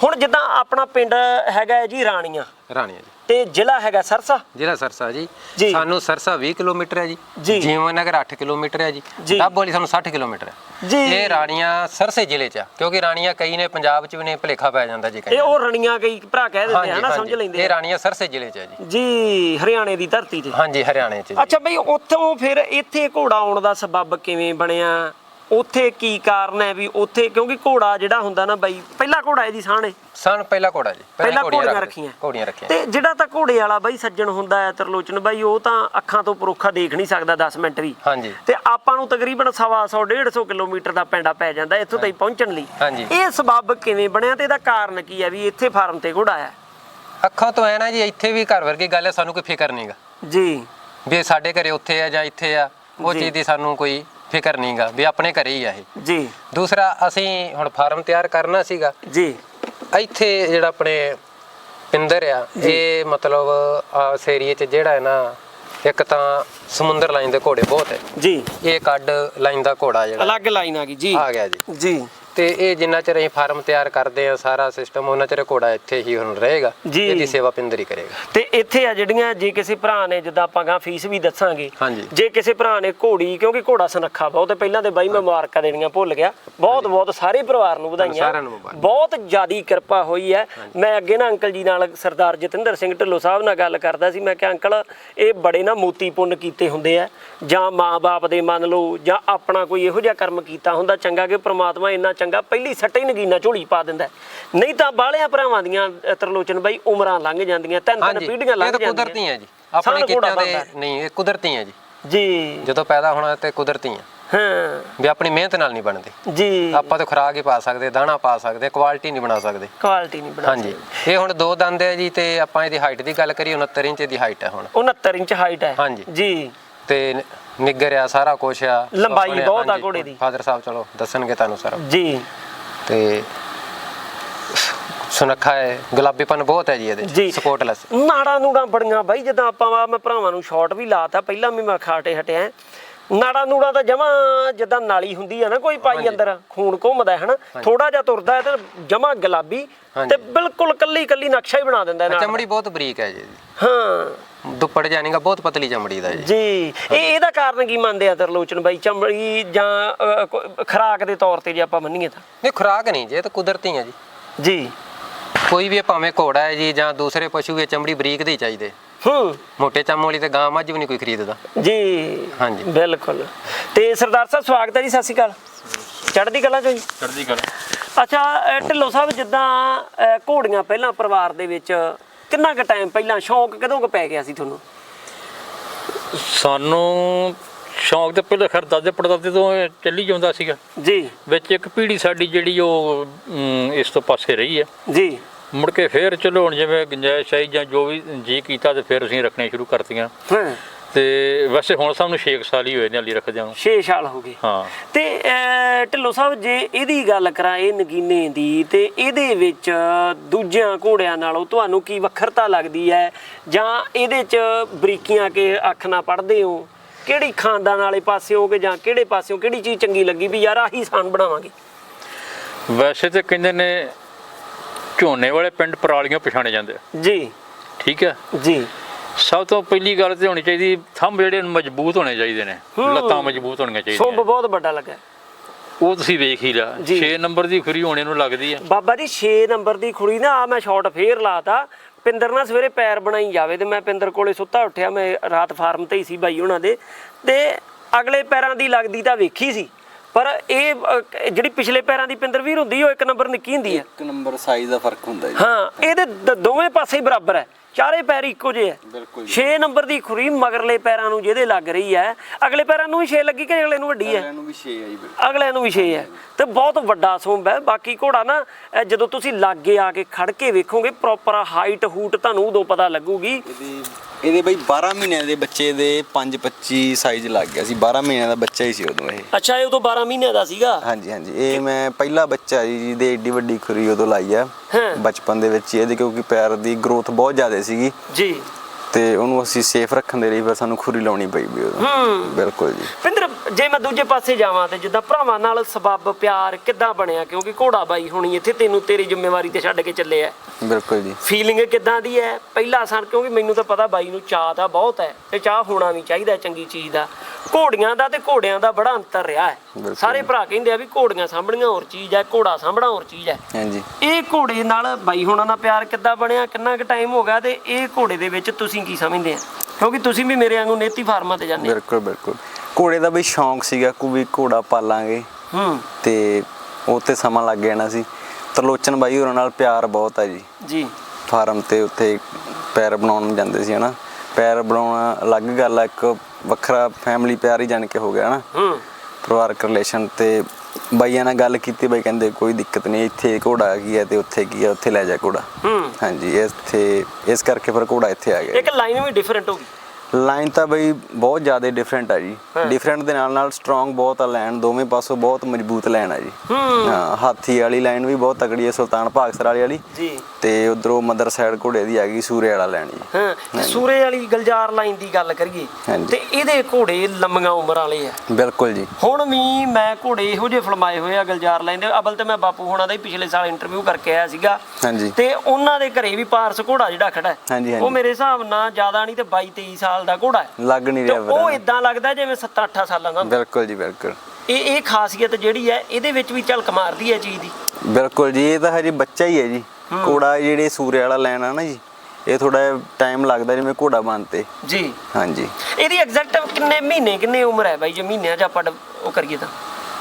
ਹੁਣ ਜਿੱਦਾਂ ਆਪਣਾ ਪਿੰਡ ਹੈਗਾ ਜੀ ਰਾਣੀਆਂ। ਰਾਣੀਆ ਜੀ। ਤੇ ਜ਼ਿਲ੍ਹਾ ਹੈਗਾ ਸਰਸਾ? ਜ਼ਿਲ੍ਹਾ ਸਰਸਾ ਜੀ। ਜੀ। ਸਾਨੂੰ ਸਰਸਾ 20 ਕਿਲੋਮੀਟਰ ਹੈ ਜੀ। ਜੀ। ਜੀਵਨ ਨਗਰ 8 ਕਿਲੋਮੀਟਰ ਹੈ ਜੀ। ਜੀ। ਡੱਬੋਲੀ ਸਾਨੂੰ 60 ਕਿਲੋਮੀਟਰ ਹੈ। ਜੀ। ਇਹ ਰਾਣੀਆਂ ਸਰਸੇ ਜ਼ਿਲ੍ਹੇ ਚ ਆ ਕਿਉਂਕਿ ਰਾਣੀਆਂ ਕਈ ਨੇ ਪੰਜਾਬ ਚ ਵੀ ਨੇ ਭਲੇਖਾ ਪੈ ਜਾਂਦਾ ਜੀ ਕਈ ਇਹ ਉਹ ਰਣੀਆਂ ਕਈ ਭਰਾ ਕਹਿ ਦਿੰਦੇ ਆ ਨਾ ਸਮਝ ਲੈਂਦੇ ਇਹ ਆ। ਰਾਣੀਆਂ ਸਰਸੇ ਜ਼ਿਲ੍ਹੇ ਚ ਹੈ ਜੀ। ਜੀ ਹਰਿਆਣੇ ਦੀ ਧਰਤੀ ਤੇ। ਹਾਂਜੀ ਹਰਿਆਣੇ ਚ ਜੀ। ਅੱਛਾ ਬਈ ਉੱਥੋਂ ਫਿਰ ਇੱਥੇ ਘੋੜਾ ਆਉਣ ਦਾ ਸਬੱਬ ਕਿਵੇਂ ਬਣਿਆ? ਉੱਥੇ ਕੀ ਕਾਰਨ ਹੈ ਵੀ ਉੱਥੇ? ਕਿਉਂਕਿ ਘੋੜਾ ਜਿਹੜਾ ਹੁੰਦਾ ਨਾ ਬਾਈ ਪਹਿਲਾ ਘੋੜਾ ਇਹਦੀ ਸਾਹਣੇ ਸਨ ਪਹਿਲਾ ਘੋੜਾ ਜੀ ਪਹਿਲਾਂ ਘੋੜੀਆਂ ਰੱਖੀਆਂ ਘੋੜੀਆਂ ਰੱਖੀਆਂ। ਤੇ ਜਿਹੜਾ ਤਾਂ ਘੋੜੇ ਵਾਲਾ ਬਾਈ ਸੱਜਣ ਹੁੰਦਾ ਹੈ ਤਰਲੋਚਨ ਬਾਈ ਉਹ ਤਾਂ ਅੱਖਾਂ ਤੋਂ ਪਰੋਖਾ ਦੇਖ ਨਹੀਂ ਸਕਦਾ 10 ਮਿੰਟ ਵੀ। ਹਾਂਜੀ। ਤੇ ਆਪਾਂ ਨੂੰ ਤਕਰੀਬਨ ਸਵਾ ਸੌ 150 ਕਿਲੋਮੀਟਰ ਦਾ ਪੈਂਡਾ ਪੈ ਜਾਂਦਾ ਇੱਥੋਂ ਤਾਈਂ ਪਹੁੰਚਣ ਲਈ। ਹਾਂਜੀ। ਇਹ ਸਬੱਬ ਕਿਵੇਂ ਬਣਿਆ ਤੇ ਇਹਦਾ ਕਾਰਨ ਕੀ ਹੈ ਵੀ ਇੱਥੇ ਫਾਰਮ ਤੇ ਘੋੜਾ ਆਇਆ ਅੱਖਾਂ ਤੋਂ ਐ ਨਾ ਜੀ ਇੱਥੇ ਵੀ ਘਰ ਵਰਗੀ ਗੱਲ ਹੈ ਸਾਨੂੰ ਕੋਈ ਫਿਕਰ ਨਹੀਂਗਾ ਜੀ। ਵੀ ਸਾਡੇ ਘਰੇ ਉੱਥੇ ਆ ਜਾਂ ਇੱਥੇ ਆ ਉਹ। ਚੀਜ਼ ਦੀ ਸਾਨੂੰ ਕੋਈ ਫਿਕਰ ਨਹੀਂਗਾ ਵੀ ਆਪਣੇ ਘਰੇ ਹੀ ਆ ਇਹ। ਜੀ। ਦੂਸਰਾ ਅਸੀਂ ਹੁਣ ਫਾਰਮ ਤਿਆਰ ਕਰਨਾ ਸੀਗਾ। ਜੀ। ਇੱਥੇ ਜਿਹੜਾ ਆਪਣੇ ਪਿੰਦਰ ਆ ਇਹ ਮਤਲਬ ਆਸ ਏਰੀਏ 'ਚ ਜਿਹੜਾ ਹੈ ਨਾ ਇੱਕ ਤਾਂ ਸਮੁੰਦਰ ਲਾਈਨ ਦੇ ਘੋੜੇ ਬਹੁਤ ਹੈ। ਜੀ। ਇਹ ਕੱਡ ਲਾਈਨ ਦਾ ਘੋੜਾ ਜਿਹੜਾ। ਅਲੱਗ ਲਾਈਨ ਆ ਗਈ ਜੀ। ਆ ਗਿਆ ਜੀ। ਜੀ। ਤੇ ਇਹ ਜਿੰਨਾ ਚਿਰ ਅਸੀਂ ਫਾਰਮ ਤਿਆਰ ਕਰਦੇ ਆ ਸਾਰਾ ਸਿਸਟਮ ਉਹਨਾਂ ਚਿਰ ਘੋੜਾ ਇੱਥੇ ਹੀ ਹੁਣ ਰਹੇਗਾ ਜੀ। ਇਹਦੀ ਸੇਵਾ ਪਿੰਦਰ ਹੀ ਕਰੇਗਾ। ਤੇ ਇੱਥੇ ਆ ਜਿਹੜੀਆਂ ਜੇ ਕਿਸੇ ਭਰਾ ਨੇ ਜਿੱਦਾਂ ਆਪਾਂ ਗਾਂ ਫੀਸ ਵੀ ਦੱਸਾਂਗੇ ਹਾਂਜੀ। ਜੇ ਕਿਸੇ ਭਰਾ ਨੇ ਘੋੜੀ ਕਿਉਂਕਿ ਘੋੜਾ ਸੁਨੱਖਾ ਬਹੁਤ ਹੈ ਪਹਿਲਾਂ ਤੇ ਬਾਈ ਮੈਂ ਮੁਬਾਰਕਾਂ ਦੇਣੀਆਂ ਭੁੱਲ ਗਿਆ। ਬਹੁਤ ਬਹੁਤ ਸਾਰੇ ਪਰਿਵਾਰ ਨੂੰ ਵਧਾਈਆਂ। ਸਾਰਿਆਂ ਨੂੰ ਮੁਬਾਰਕ। ਬਹੁਤ ਜਿਆਦੀ ਕਿਰਪਾ ਹੋਈ ਹੈ। ਮੈਂ ਅੱਗੇ ਨਾ ਅੰਕਲ ਜੀ ਨਾਲ ਸਰਦਾਰ ਜਤਿੰਦਰ ਸਿੰਘ ਢਿੱਲੋਂ ਸਾਹਿਬ ਨਾਲ ਗੱਲ ਕਰਦਾ ਸੀ। ਮੈਂ ਕਿਹਾ ਅੰਕਲ ਇਹ ਬੜੇ ਨਾ ਮੋਤੀ ਪੁੰਨ ਕੀਤੇ ਹੁੰਦੇ ਆ। ਜਾਂ ਮਾਂ-ਬਾਪ ਦੇ ਮੰਨ ਲਓ ਜਾਂ ਆਪਣਾ ਕੋਈ ਇਹੋ ਜਿਹਾ ਕਰਮ ਕੀਤਾ ਹੁੰਦਾ ਚੰਗਾ ਕਿ ਪ੍ਰਮਾਤਮਾ ਇੰਨਾ ਚੰਗਾ ਪਹਿਲੀ ਸੱਟੇ ਹੀ ਨਗੀਨਾ ਝੋਲੀ ਪਾ ਦਿੰਦਾ। ਨਹੀਂ ਤਾਂ ਬਾਹਲਿਆਂ ਭਰਾਵਾਂ ਦੀਆਂ ਤਰਲੋਚਨ ਬਾਈ ਉਮਰਾਂ ਲੰਘ ਜਾਂਦੀਆਂ ਤਿੰਨ ਤਿੰਨ ਪੀੜ੍ਹੀਆਂ ਲੰਘ ਇਹ ਤਾਂ ਜਾਂਦੀਆਂ। ਕੁਦਰਤੀ ਹੈ ਜੀ। ਆਪਣੇ ਕਿੱਤਿਆਂ ਦੇ ਨਹੀਂ ਇਹ ਕੁਦਰਤੀ ਹੈ ਜੀ। ਜੀ। ਜਦੋਂ ਪੈਦਾ ਹੋਣਾ ਤੇ ਕੁਦਰਤੀ ਹੈ। ਹਾਂ ਵੀ ਆਪਣੀ ਮਿਹਨਤ ਨਾਲ ਨਹੀਂ ਬਣਦੇ। ਜੀ। ਆਪਾਂ ਤਾਂ ਖੁਰਾਕ ਹੀ ਪਾ ਸਕਦੇ ਦਾਣਾ ਪਾ ਸਕਦੇ ਕੁਆਲਿਟੀ ਨਹੀਂ ਬਣਾ ਸਕਦੇ। ਕੁਆਲਿਟੀ ਨਹੀਂ ਬਣਾ ਹਾਂਜੀ। ਇਹ ਹੁਣ ਦੋ ਦੰਦ ਹੈ ਜੀ ਤੇ ਆਪਾਂ ਇਹਦੀ ਹਾਈਟ ਦੀ ਗੱਲ ਕਰੀਏ 69 ਇੰਚ ਦੀ ਹਾਈਟ ਹੈ ਹੁਣ। 69 ਇੰਚ ਹਾਈਟ ਹੈ। ਹਾਂਜੀ। ਜੀ। ਤੇ ਨਿੱਗਰ ਆ ਸਾਰਾ ਕੁਛ ਆ। ਲੰਬਾਈ ਆਪਣੇ- ਬਹੁਤ ਆ ਹਾਂਜੀ, ਘੋੜੇ ਦੀ। ਫਾਦਰ ਸਾਹਿਬ ਚਲੋ ਦੱਸਣਗੇ ਤੁਹਾਨੂੰ ਸਾਰਾ। ਜੀ। ਤੇ ਸੁਨੱਖਾ ਹੈ ਗੁਲਾਬੀਪਨ ਬਹੁਤ ਹੈ ਜੀ ਜੀ। ਇਹਦੇ ਸਪੋਰਟਲੈਸ। ਨਾੜਾਂ ਨੂੜਾਂ ਬੜੀਆਂ ਬਾਈ ਜਦੋਂ ਆਪਾਂ ਵਾ ਮੈਂ ਭਰਾਵਾਂ ਨੂੰ ਸ਼ਾਰਟ ਵੀ ਲਾਤਾ ਪਹਿਲਾਂ ਵੀ ਮੈਂ ਖਾਟੇ ਹਟਿਆ। ਨਾੜਾਂ ਨੂੜਾਂ ਤਾਂ ਜਮਾ ਜਿੱਦਾਂ ਨਾਲੀ ਹੁੰਦੀ ਆ ਨਾ ਕੋਈ ਪਾਈ ਅੰਦਰ ਖੂਨ ਘੁੰਮਦਾ ਹੈ ਹਨਾ ਥੋੜਾ ਜਿਹਾ ਤੁਰਦਾ ਹੈ ਤੇ ਜਮਾ ਗੁਲਾਬੀ। ਤੇ ਬਿਲਕੁਲ ਕੱਲੀ ਕੱਲੀ ਨਕਸ਼ਾ ਹੀ ਬਣਾ ਦਿੰਦਾ ਹੈ ਨਾਲ ਚਮੜੀ ਬਹੁਤ ਬਰੀਕ ਹੈ ਜੀ ਇਹਦੀ। ਹਾਂ। ਦੁੱਪੜ ਜਾਨੀਗਾ ਬਹੁਤ ਪਤਲੀ ਚਮੜੀ ਦਾ ਜੀ ਜੀ ਇਹ ਇਹਦਾ ਕਾਰਨ ਕੀ ਮੰਨਦੇ ਆ ਤਰਲੋਚਨ ਬਾਈ? ਚਮੜੀ ਜਾਂ ਖੁਰਾਕ ਦੇ ਤੌਰ ਤੇ ਜੇ ਆਪਾਂ ਮੰਨੀਏ ਤਾਂ? ਨਹੀਂ ਖੁਰਾਕ ਨਹੀਂ ਜੀ ਇਹ ਤਾਂ ਕੁਦਰਤੀ ਹੈ ਜੀ। ਜੀ। ਕੋਈ ਵੀ ਭਾਵੇਂ ਘੋੜਾ ਹੈ ਜੀ ਜਾਂ ਦੂਸਰੇ ਪਸ਼ੂ ਹੈ ਚਮੜੀ ਬਰੀਕ ਦੇ ਚਾਹੀਦੇ। ਹੂੰ। ਮੋਟੇ ਚਮ ਵਾਲੀ ਤੇ ਗਾਂ ਮੱਝ ਵੀ ਨਹੀਂ ਕੋਈ ਖਰੀਦਦਾ। ਜੀ। ਹਾਂਜੀ। ਬਿਲਕੁਲ। ਤੇ ਸਰਦਾਰ ਸਾਹਿਬ ਸਵਾਗਤ ਹੈ ਜੀ ਸਤਿ ਸ਼੍ਰੀ ਅਕਾਲ। ਚੜ੍ਹਦੀ ਕਲਾ ਚੋਂ ਜੀ? ਚੜ੍ਹਦੀ ਕਲਾ। ਅੱਛਾ ਢਿੱਲੋਂ ਸਾਹਿਬ ਜਿੱਦਾਂ ਘੋੜੀਆਂ ਪਹਿਲਾਂ ਪਰਿਵਾਰ ਦੇ ਵਿੱਚ ਕਿੰਨਾ ਕੁ ਟਾਈਮ ਪਹਿਲਾਂ ਸ਼ੌਂਕ ਕਦੋਂ ਕੁ ਪੈ ਗਿਆ ਸੀ ਤੁਹਾਨੂੰ? ਸਾਨੂੰ ਸ਼ੌਂਕ ਤੇ ਪਹਿਲਾਂ ਖੈਰ ਦਾਦੇ ਪੜਦਾਦੇ ਤੋਂ ਇਹ ਚੱਲੀ ਜਾਂਦਾ ਸੀਗਾ। ਜੀ। ਵਿੱਚ ਇੱਕ ਪੀੜ੍ਹੀ ਸਾਡੀ ਜਿਹੜੀ ਉਹ ਅਮ, ਇਸ ਤੋਂ ਪਾਸੇ ਰਹੀ ਹੈ ਜੀ। ਮੁੜ ਕੇ ਫੇਰ ਚਲੋ ਹੁਣ ਜਿਵੇਂ ਗੁੰਜਾਇਸ਼ ਆਈ ਜਾਂ ਜੋ ਵੀ ਜੀ ਕੀਤਾ ਤੇ ਫਿਰ ਅਸੀਂ ਰੱਖਣੇ ਸ਼ੁਰੂ ਕਰਤੀਆਂ। ਹਾਂ। ਤੇ ਵੈਸੇ ਹੁਣ ਸਾਨੂੰ 6 ਸਾਲ ਹੀ ਹੋਏ ਨੇ ਹਾਲੀ ਰੱਖਦਿਆਂ ਨੂੰ। 6 ਸਾਲ ਹੋ ਗਏ। ਹਾਂ। ਤੇ ਢਿੱਲੋਂ ਸਾਹਿਬ ਜੇ ਇਹਦੀ ਗੱਲ ਕਰਾਂ ਇਹ ਨਗੀਨੇ ਦੀ ਤੇ ਇਹਦੇ ਵਿੱਚ ਦੂਜਿਆਂ ਘੋੜਿਆਂ ਨਾਲੋਂ ਤੁਹਾਨੂੰ ਕੀ ਵੱਖਰਤਾ ਲੱਗਦੀ ਹੈ? ਜਾਂ ਇਹਦੇ 'ਚ ਬਰੀਕੀਆਂ ਕੇ ਅੱਖ ਨਾ ਪੜਦੇ ਹੋ? ਕਿਹੜੀ ਖਾਨਦਾਨ ਵਾਲੇ ਪਾਸਿਓਂ ਕਿ ਜਾਂ ਕਿਹੜੇ ਪਾਸਿਓਂ ਕਿਹੜੀ ਚੀਜ਼ ਚੰਗੀ ਲੱਗੀ ਵੀ ਯਾਰ ਆਹੀ ਸਾਨ ਬਣਾਵਾਂਗੇ? ਵੈਸੇ ਤੇ ਕਹਿੰਦੇ ਨੇ ਝੋਨੇ ਵਾਲੇ ਪਿੰਡ ਪਰਾਲੀਆਂ ਪਛਾਣੇ ਜਾਂਦੇ। ਜੀ। ਠੀਕ ਹੈ। ਜੀ। ਸਭ ਤੋਂ ਪਹਿਲੀ ਗੱਲ ਤੇ ਹੋਣੀ ਚਾਹੀਦੀ ਥੰਬ ਜਿਹੜੇ ਮਜ਼ਬੂਤ ਹੋਣੇ ਚਾਹੀਦੇ ਨੇ ਹੂੰ। ਲੱਤਾਂ ਮਜ਼ਬੂਤ ਹੋਣੀਆਂ ਸੁੰਬ ਚਾਹੀਦੀਆਂ ਬਹੁਤ ਵੱਡਾ ਲੱਗਾ। ਉਹ ਤੁਸੀਂ ਵੇਖ ਹੀ ਲਿਆ ਜੀ। 6 ਨੰਬਰ ਦੀ ਖੁਰੀ ਹੋਣੇ ਨੂੰ ਲੱਗਦੀ ਆ। ਬਾਬਾ ਜੀ 6 ਨੰਬਰ ਦੀ ਕੁੜੀ ਨਾ ਆ ਮੈਂ ਸ਼ਾਟ ਫੇਰ ਲਾਤਾ। ਪਿੰਦਰ ਨਾ ਸਵੇਰੇ ਪੈਰ ਬਣਾਈ ਜਾਵੇ ਤੇ ਮੈਂ ਪਿੰਦਰ ਕੋਲੇ ਸੁੱਤਾ ਉੱਠਿਆ ਮੈਂ ਰਾਤ ਫਾਰਮ ਤੇ ਹੀ ਸੀ ਬਾਈ ਉਹਨਾਂ ਦੇ। ਤੇ ਅਗਲੇ ਪੈਰਾਂ ਦੀ ਲੱਗਦੀ ਤਾਂ ਵੇਖੀ ਸੀ ਪਰ ਇਹ ਅ, ਜਿਹੜੀ ਪਿਛਲੇ ਪੈਰਾਂ ਦੀ ਪਿੰਦਰ ਵੀਰ ਹੁੰਦੀ ਉਹ ਇੱਕ ਨੰਬਰ ਨਿੱਕੀ ਹੁੰਦੀ ਹੈ। ਇੱਕ ਨੰਬਰ ਸਾਈਜ਼ ਦਾ ਫ਼ਰਕ ਹੁੰਦਾ ਜੀ। ਹਾਂ ਇਹਦੇ ਦ- ਦੋਵੇਂ ਪਾਸੇ ਹੀ ਬਰਾਬਰ ਹੈ। ਚਾਰੇ ਪੈਰ ਇੱਕੋ ਜਿਹੇ ਜੀ। 6 ਨੰਬਰ ਦੀ ਖੁਰੀ ਮਗਰਲੇ ਪੈਰਾਂ ਨੂੰ ਜਿਹਦੇ ਲੱਗ ਰਹੀ ਹੈ। ਅਗਲੇ ਪੈਰਾਂ ਨੂੰ ਵੀ 6 ਲੱਗੀ ਕਿ ਅਗਲੇ ਨੂੰ ਵੱਡੀ ਹੈ? ਇਹਨਾਂ ਨੂੰ ਵੀ 6 ਆ ਜੀ ਬਿਲਕੁਲ। ਅਗਲੇ ਨੂੰ ਵੀ ਛੇ ਹੈ। ਤੇ ਬਹੁਤ ਵੱਡਾ ਸੁੰਬ ਹੈ। ਬਾਕੀ ਘੋੜਾ ਨਾ ਜਦੋਂ ਤੁਸੀਂ ਲਾਗੇ ਆ ਕੇ ਖੜ ਕੇ ਵੇਖੋਗੇ ਪ੍ਰੋਪਰ ਹਾਈਟ ਹੂਟ ਤੁਹਾਨੂੰ ਉਦੋਂ ਪਤਾ ਲੱਗੂਗੀ। ਇਹਦੇ ਬਈ 12 ਮਹੀਨਿਆਂ ਦੇ ਬੱਚੇ ਦੇ 5.25 ਸਾਈਜ਼ ਲੱਗ ਗਿਆ ਸੀ। 12 ਮਹੀਨਿਆਂ ਦਾ ਬੱਚਾ ਹੀ ਸੀ ਉਦੋਂ ਇਹ। ਅੱਛਾ ਇਹ ਉਦੋਂ 12 ਮਹੀਨਿਆਂ ਦਾ ਸੀਗਾ? ਹਾਂਜੀ ਹਾਂਜੀ। ਇਹ ਮੈਂ ਪਹਿਲਾ ਬੱਚਾ ਜੀ ਜਿਹਦੇ ਏਡੀ ਵੱਡੀ ਖੁਰੀ ਉਦੋਂ ਲਾਈ ਆ। ਬਚਪਨ ਦੇ ਵਿੱਚ ਹੀ ਇਹਦੇ ਕਿਉਂਕਿ ਪੈਰ ਦੀ ਗਰੋਥ ਬਹੁਤ ਜ਼ਿਆਦਾ ਸੀਗੀ। ਜੀ। ਤੇ ਉਹਨੂੰ ਅਸੀਂ ਸੇਫ ਰੱਖਣ ਦੇ ਲਈ ਫਿਰ ਸਾਨੂੰ ਖੁਰੀ ਲਾਉਣੀ ਪਈ ਵੀ ਹੂੰ। ਬਿਲਕੁਲ ਜੀ। ਪਿੰਦਰ ਜੇ ਮੈਂ ਦੂਜੇ ਪਾਸੇ ਜਾਵਾਂ ਤੇ ਜਿੱਦਾਂ ਭਰਾਵਾਂ ਨਾਲ ਸਬੱਬ ਪਿਆਰ ਕਿੱਦਾਂ ਬਣਿਆ? ਕਿਉਂਕਿ ਘੋੜਾ ਬਾਈ ਹੋਣੀ ਇੱਥੇ ਤੈਨੂੰ ਤੇਰੀ ਜ਼ਿੰਮੇਵਾਰੀ ਤੇ ਛੱਡ ਕੇ ਚੱਲੇ ਆ। ਬਿਲਕੁਲ ਜੀ। ਫੀਲਿੰਗ ਕਿੱਦਾਂ ਦੀ ਹੈ? ਪਹਿਲਾ ਸਨ ਕਿਉਂਕਿ ਮੈਨੂੰ ਤਾਂ ਪਤਾ ਬਾਈ ਨੂੰ ਚਾਹ ਤਾਂ ਬਹੁਤ ਹੈ ਤੇ ਚਾਹ ਹੋਣਾ ਵੀ ਚਾਹੀਦਾ ਚੰਗੀ ਚੀਜ਼ ਦਾ। ਘੋੜੀਆਂ ਦਾ ਤੇ ਘੋੜਿਆਂ ਦਾ ਬੜਾ ਅੰਤਰ ਰਿਹਾ ਹੈ। ਸਾਰੇ ਭਰਾ ਕਹਿੰਦੇ ਆ ਵੀ ਘੋੜੀਆਂ ਸਾਂਭਣੀਆਂ ਹੋਰ ਚੀਜ਼ ਹੈ ਘੋੜਾ ਸਾਂਭਣਾ ਹੋਰ ਚੀਜ਼ ਹੈ। ਹਾਂਜੀ। ਇਹ ਘੋੜੇ ਨਾਲ ਬਾਈ ਹੋਣਾ ਦਾ ਪਿਆਰ ਕਿੱਦਾਂ ਬਣਿਆ? ਕਿੰਨਾ ਕੁ ਟਾਈਮ ਹੋ ਗਿਆ ਤੇ ਇਹ ਘੋੜੇ ਦੇ ਵਿੱਚ ਤੁਸੀਂ ਕੀ ਸਮਝਦੇ ਆ? ਕਿਉਂਕਿ ਤੁਸੀਂ ਵੀ ਮੇਰੇ ਵਾਂਗੂ ਨੇਤੀ ਫਾਰਮਾਂ ਤੇ ਜਾਂਦੇ ਬਿਲਕੁਲ ਬਿਲਕੁਲ। ਘੋੜੇ ਦਾ ਬਈ ਸ਼ੌਂਕ ਸੀਗਾ ਕਿ ਵੀ ਘੋੜਾ ਪਾਲਾਂਗੇ। ਹੂੰ। ਤੇ ਉਹ ਤੇ ਸਮਾਂ ਲੱਗ ਜਾਣਾ ਸੀ। ਤਰਲੋਚਨ ਬਾਈ ਹੋਰਾਂ ਨਾਲ ਪਿਆਰ ਬਹੁਤ ਹੈ ਜੀ। ਜੀ। ਫਾਰਮ ਤੇ ਉੱਥੇ ਪੈਰ ਬਣਾਉਣ ਜਾਂਦੇ ਸੀ ਹਨਾ। ਪੈਰ ਬਣਾਉਣਾ ਅਲੱਗ ਗੱਲ ਆ ਇੱਕ ਵੱਖਰਾ ਫੈਮਿਲੀ ਪਿਆਰ ਹੀ ਜਾਣ ਕੇ ਹੋ ਗਿਆ ਹਨਾ। ਹੂੰ। ਪਰਿਵਾਰਕ ਰਿਲੇਸ਼ਨ ਤੇ ਬਾਈਆਂ ਨਾਲ ਗੱਲ ਕੀਤੀ ਬਾਈ ਕਹਿੰਦੇ ਕੋਈ ਦਿੱਕਤ ਨਹੀਂ ਇੱਥੇ ਘੋੜਾ ਕੀ ਹੈ ਤੇ ਉੱਥੇ ਕੀ ਹੈ ਉੱਥੇ ਲੈ ਜਾ ਘੋੜਾ। ਹੂੰ। ਹਾਂਜੀ ਇੱਥੇ ਇਸ ਕਰਕੇ ਫਿਰ ਘੋੜਾ ਇੱਥੇ ਆ ਗਿਆ। ਇੱਕ ਲਾਈਨ ਵੀ ਡਿਫਰੈਂਟ ਹੋ ਗਈ। ਲਾਈਨ ਤਾਂ ਬਈ ਬਹੁਤ ਜ਼ਿਆਦਾ ਡਿਫਰੈਂਟ ਆ ਜੀ। ਡਿਫਰੈਂਟ ਦੇ ਨਾਲ ਨਾਲ ਸਟਰੋਂਗ ਬਹੁਤ ਆ ਲਾਈਨ ਦੋਵੇਂ ਪਾਸੋਂ ਬਹੁਤ ਮਜ਼ਬੂਤ ਲਾਈਨ ਆ ਜੀ। ਹੂੰ। ਹਾਥੀ ਵਾਲੀ ਲਾਈਨ ਵੀ ਬਹੁਤ ਤਕੜੀ ਹੈ ਸੁਲਤਾਨ ਭਾਗਸਰ ਵਾਲੀ ਵਾਲੀ। ਜੀ। ਤੇ ਉਧਰੋਂ ਮਦਰ ਸਾਈਡ ਘੋੜੇ ਦੀ ਆ ਗਈ ਸੂਰੇ ਵਾਲਾ ਲਾਈਨ ਜੀ ਹਾਂ ਸੂਰੇ ਵਾਲੀ ਗਲਜਾਰ ਲਾਈਨ ਦੀ ਗੱਲ ਕਰੀਏ। ਤੇ ਇਹਦੇ ਘੋੜੇ ਲੰਮੀਆਂ ਉਮਰਾਂ ਵਾਲੇ ਆ। ਬਿਲਕੁਲ ਜੀ। ਹੁਣ ਵੀ ਮੈਂ ਘੋੜੇ ਇਹੋ ਜਿਹੇ ਫਲਮਾਏ ਹੋਏ ਆ ਗਲਜਾਰ ਲਾਈਨ ਦੇ। ਅਬਲ ਤੇ ਮੈਂ ਬਾਪੂ ਹੋਣਾ ਦਾ ਹੀ ਪਿਛਲੇ ਸਾਲ ਇੰਟਰਵਿਊ ਕਰਕੇ ਆਇਆ ਸੀਗਾ। ਹਾਂਜੀ। ਤੇ ਉਹਨਾਂ ਦੇ ਘਰੇ ਵੀ ਪਾਰਸ ਘੋੜਾ ਜਿਹੜਾ ਖੜਾ ਹੈ। ਉਹ ਮੇਰੇ ਹਿਸਾਬ ਨਾਲ ਜ਼ਿਆਦਾ ਨਹੀਂ ਤੇ 22 23 ਸਾਲ ਦਾ ਘੋੜਾ ਹੈ। ਲੱਗ ਨਹੀਂ ਰਿਹਾ ਉਹ ਇਦਾਂ ਲੱਗਦਾ ਜਿਵੇਂ 7 8 ਸਾਲਾਂ ਦਾ। ਬਿਲਕੁਲ ਜੀ ਬਿਲਕੁਲ। ਇਹ ਇਹ ਖਾਸੀਅਤ ਜਿਹੜੀ ਹੈ ਇਹਦੇ ਵਿੱਚ ਵੀ ਝਲਕ ਮਾਰਦੀ ਹੈ ਚੀਜ਼ ਦੀ। ਬਿਲਕੁਲ ਜੀ ਇਹ ਤਾਂ ਹਜੇ ਬੱਚਾ ਹੀ ਹੈ ਜੀ। ਘੋੜਾ ਜਿਹੜੇ ਸੂਰੇ ਵਾਲਾ ਲਾਈਨ ਆ ਨਾ ਜੀ ਇਹ ਥੋੜਾ ਟਾਈਮ ਲੱਗਦਾ ਜਿਵੇਂ ਘੋੜਾ ਬਣ ਤੇ। ਜੀ। ਹਾਂਜੀ। ਇਹਦੀ ਐਗਜ਼ੈਕਟ ਕਿੰਨੇ ਮਹੀਨੇ ਕਿੰਨੇ ਉਮਰ ਹੈ ਬਾਈ? ਜੇ ਮਹੀਨਿਆਂ 'ਚ ਆਪਾਂ ਉਹ ਕਰੀਏ ਤਾਂ।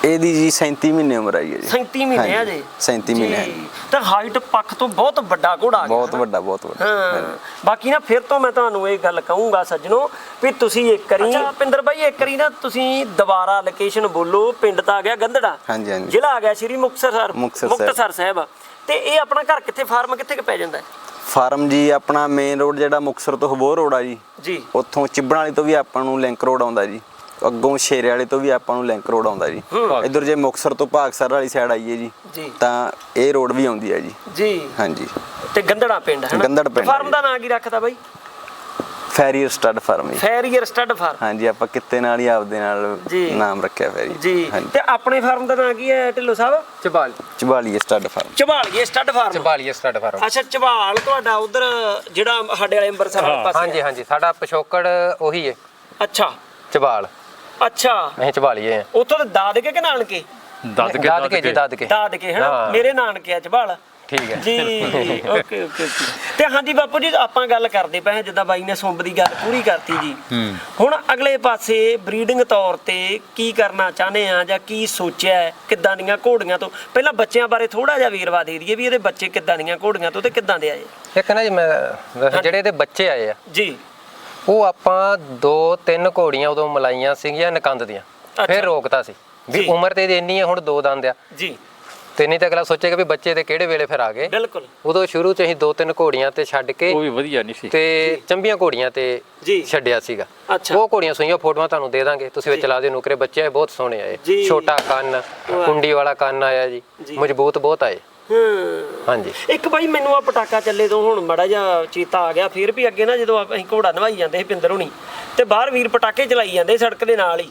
ਇਹਦੀ ਜੀ 37 ਮਹੀਨੇ ਉਮਰ ਆਈ ਹੈ ਜੀ। 37 ਮਹੀਨੇ ਆ ਜੇ 37 ਮਹੀਨੇ ਹੈ। ਤਾਂ ਹਾਈਟ ਪੱਖ ਤੋਂ ਬਹੁਤ ਵੱਡਾ ਘੋੜਾ ਆ ਗਿਆ ਬਹੁਤ? ਵੱਡਾ ਬਹੁਤ ਵੱਡਾ। ਹਾਂ। ਬਾਕੀ ਨਾ ਫਿਰ ਤੋਂ ਮੈਂ ਤੁਹਾਨੂੰ ਇਹ ਗੱਲ ਕਹੂੰਗਾ ਸੱਜਣੋ ਵੀ ਤੁਸੀਂ ਇੱਕ ਕਰੀ ਅੱਛਾ ਪਿੰਦਰ ਬਾਈ ਇੱਕ ਕਰੀ ਨਾ ਤੁਸੀਂ ਦੁਬਾਰਾ ਲੋਕੇਸ਼ਨ ਬੋਲੋ ਪਿੰਡ ਤਾਂ ਆ ਗਿਆ ਗੰਧੜਾ। ਹਾਂਜੀ, ਹਾਂਜੀ। ਜ਼ਿਲ੍ਹਾ ਆ ਗਿਆ ਸ਼੍ਰੀ ਮੁਕਤਸਰ ਸਾਹਿਬ। ਮੁਕਤਸਰ ਸਾਹਿਬ। ਤੇ ਇਹ ਆਪਣਾ ਘਰ ਕਿੱਥੇ ਫਾਰਮ ਕਿੱਥੇ ਕੁ ਪੈ ਜਾਂਦਾ? ਹੈ? ਫਾਰਮ ਜੀ ਆਪਣਾ ਮੇਨ ਰੋਡ ਜਿਹੜਾ ਮੁਕਸਰ ਤੋਂ ਹਬੋਰ ਰੋਡ ਆ ਜੀ। ਜੀ। ਉੱਥੋਂ ਚਿੱਬਣ ਵਾਲੀ ਤੋਂ ਵੀ ਆਪਾਂ ਨੂੰ ਲਿੰਕ ਰੋਡ ਆਉਂਦਾ ਜੀ। ਅੱਗੋਂ ਸ਼ੇਰੇ ਵਾਲੇ ਤੋਂ ਵੀ ਆਪਾਂ ਨੂੰ ਲਿੰਕ ਰੋਡ ਆਉਂਦਾ ਜੀ। ਇੱਧਰ ਜੇ ਮੁਕਸਰ ਤੋਂ ਭਾਗਸਰ ਵਾਲੀ ਸਾਈਡ ਆਈਏ ਜੀ ਤਾਂ ਇਹ ਰੋਡ ਵੀ ਆਉਂਦੀ ਹੈ ਜੀ। ਜੀ। ਹਾਂਜੀ। ਤੇ ਗੰਧੜਾ ਪਿੰਡ ਹੈ ਨਾ? ਗੰਧੜ ਪਿੰਡ ਫਾਰਮ ਦਾ ਨਾਂ ਕੀ ਰੱਖਦਾ ਬਾਈ? Farrier stud farm ji. Farrier stud farm. ਹਾਂਜੀ ਆਪਾਂ ਕਿੱਤੇ ਨਾਲ ਹੀ ਆਪਦੇ ਨਾਲ। ਨਾਮ ਰੱਖਿਆ ਫੈਰੀ। ਜੀ। ਤੇ ਆਪਣੇ ਫਾਰਮ ਦਾ ਨਾਂ ਕੀ ਹੈ ਢਿੱਲੋਂ ਸਾਹਿਬ? ਚਬਾਲ। ਚਬਾਲੀਏ ਸਟੱਡ ਫਾਰਮ। ਝਬਾਲੀਏ ਸਟੱਡ ਫਾਰਮ। ਚਬਾਲੀਏ ਸਟੱਡ ਫਾਰਮ। ਅੱਛਾ ਝਬਾਲ ਤੁਹਾਡਾ ਉਧਰ ਜਿਹੜਾ ਸਾਡੇ ਵਾਲੇ ਅੰਮ੍ਰਿਤਸਰ ਵਾਲੇ ਪਾਸੇ ਹਾਂਜੀ ਹਾਂਜੀ। ਸਾਡਾ ਪਿਛੋਕੜ ਉਹੀ ਹੈ। ਅੱਛਾ। ਚਬਾਲ। ਅੱਛਾ। ਅਸੀਂ ਚਬਾਲੀਏ ਆ ਉੱਥੋਂ ਦੇ ਦਾਦਕੇ ਕਿ ਨਾਨਕੇ? ਦੱਦ ਕੇ ਦਾਦਕੇ ਜੀ ਦਾਦਕੇ ਦਾਦਕੇ ਹਨਾ? ਹਾਂ। ਮੇਰੇ ਨਾਨਕੇ ਆ ਝਬਾਲ ਠੀਕ ਹੈ। ਜੀ ਓਕੇ ਓਕੇ ਓਕੇ। ਤੇ ਹਾਂਜੀ ਬਾਪੂ ਜੀ ਆਪਾਂ ਗੱਲ ਕਰਦੇ ਪਏ ਹਾਂ, ਜਿੱਦਾਂ ਬਾਈ ਨੇ ਸੁੰਬ ਦੀ ਗੱਲ ਪੂਰੀ ਕਰਤੀ ਜੀ। ਹੁਣ ਅਗਲੇ ਪਾਸੇ ਬਰੀਡਿੰਗ ਤੌਰ ਤੇ ਕੀ ਕਰਨਾ ਚਾਹੁੰਦੇ ਆ ਜਾਂ ਕੀ ਸੋਚਿਆ ਹੈ ਕਿੱਦਾਂ ਦੀਆਂ ਘੋੜੀਆਂ ਤੋਂ? ਪਹਿਲਾਂ ਬੱਚਿਆਂ ਬਾਰੇ ਥੋੜਾ ਜਿਹਾ ਵੇਰਵਾ ਦੇ ਦਈਏ ਵੀ ਇਹਦੇ ਬੱਚੇ ਕਿੱਦਾਂ ਦੀਆਂ ਘੋੜੀਆਂ ਤੋਂ ਤੇ ਕਿੱਦਾਂ ਦੇ ਆਏ? ਇੱਕ ਨਾ ਜੀ ਮੈਂ ਵੈਸੇ ਜਿਹੜੇ ਇਹਦੇ ਬੱਚੇ ਆਏ ਆ ਜੀ। ਉਹ ਆਪਾਂ ਦੋ ਤਿੰਨ ਘੋੜੀਆਂ ਉਦੋਂ ਮਲਾਈਆਂ ਸੀਗੀਆਂ ਨਕੰਦ ਦੀਆਂ। ਫਿਰ ਰੋਕਤਾ ਸੀ। ਵੀ ਜੀ। ਉਮਰ ਤੇ ਇਹਦੀ ਇੰਨੀ ਹੈ ਹੁਣ ਦੋ ਦੰਦ ਆ। ਜੀ। ਤੇ ਨਹੀਂ ਤਾਂ ਅਗਲਾ ਸੋਚੇਗਾ ਵੀ ਬੱਚੇ ਤੇ ਕਿਹੜੇ ਵੇਲੇ ਫਿਰ ਆ ਗਏ। ਬਿਲਕੁਲ। ਉਦੋਂ ਸ਼ੁਰੂ ਚ ਅਸੀਂ ਦੋ ਤਿੰਨ ਘੋੜੀਆਂ ਤੇ ਛੱਡ ਕੇ ਉਹ ਵੀ ਵਧੀਆ ਨਹੀਂ ਸੀ। ਤੇ ਚੰਬੀਆਂ ਘੋੜੀਆਂ ਤੇ ਜੀ। ਛੱਡਿਆ ਸੀਗਾ। ਅੱਛਾ। ਉਹ ਘੋੜੀਆਂ ਸੂਈਆਂ ਫੋਟੋਆਂ ਤੁਹਾਨੂੰ ਦੇ ਦਾਂਗੇ। ਤੁਸੀਂ ਵਿੱਚ ਲਾ ਦਿਓ ਨੁਕਰੇ। ਬੱਚੇ ਆਏ ਬਹੁਤ ਸੋਹਣੇ ਆਏ। ਜੀ। ਛੋਟਾ ਕੰਨ ਕੁੰਡੀ ਵਾਲਾ ਕੰਨ ਆਇਆ ਜੀ। ਜੀ। ਮਜ਼ਬੂਤ ਬਹੁਤ ਆਏ। ਹਾਂਜੀ। ਇੱਕ ਬਾਈ ਮੈਨੂੰ ਆ ਪਟਾਕਾ ਚੱਲੇ ਤੋਂ ਹੁਣ ਮੜਾ ਜਾ ਚੇਤਾ ਆ ਗਿਆ ਫਿਰ ਵੀ ਅੱਗੇ ਨਾ ਜਦੋਂ ਅਸੀਂ ਘੋੜਾ ਨਵਾਈ ਜਾਂਦੇ ਸੀ ਪਿੰਦਰ ਹੁਣੀ ਤੇ ਬਾਹਰ ਵੀਰ ਪਟਾਕੇ ਚਲਾਈ ਜਾਂਦੇ ਸੜਕ ਦੇ ਨਾਲ ਹੀ।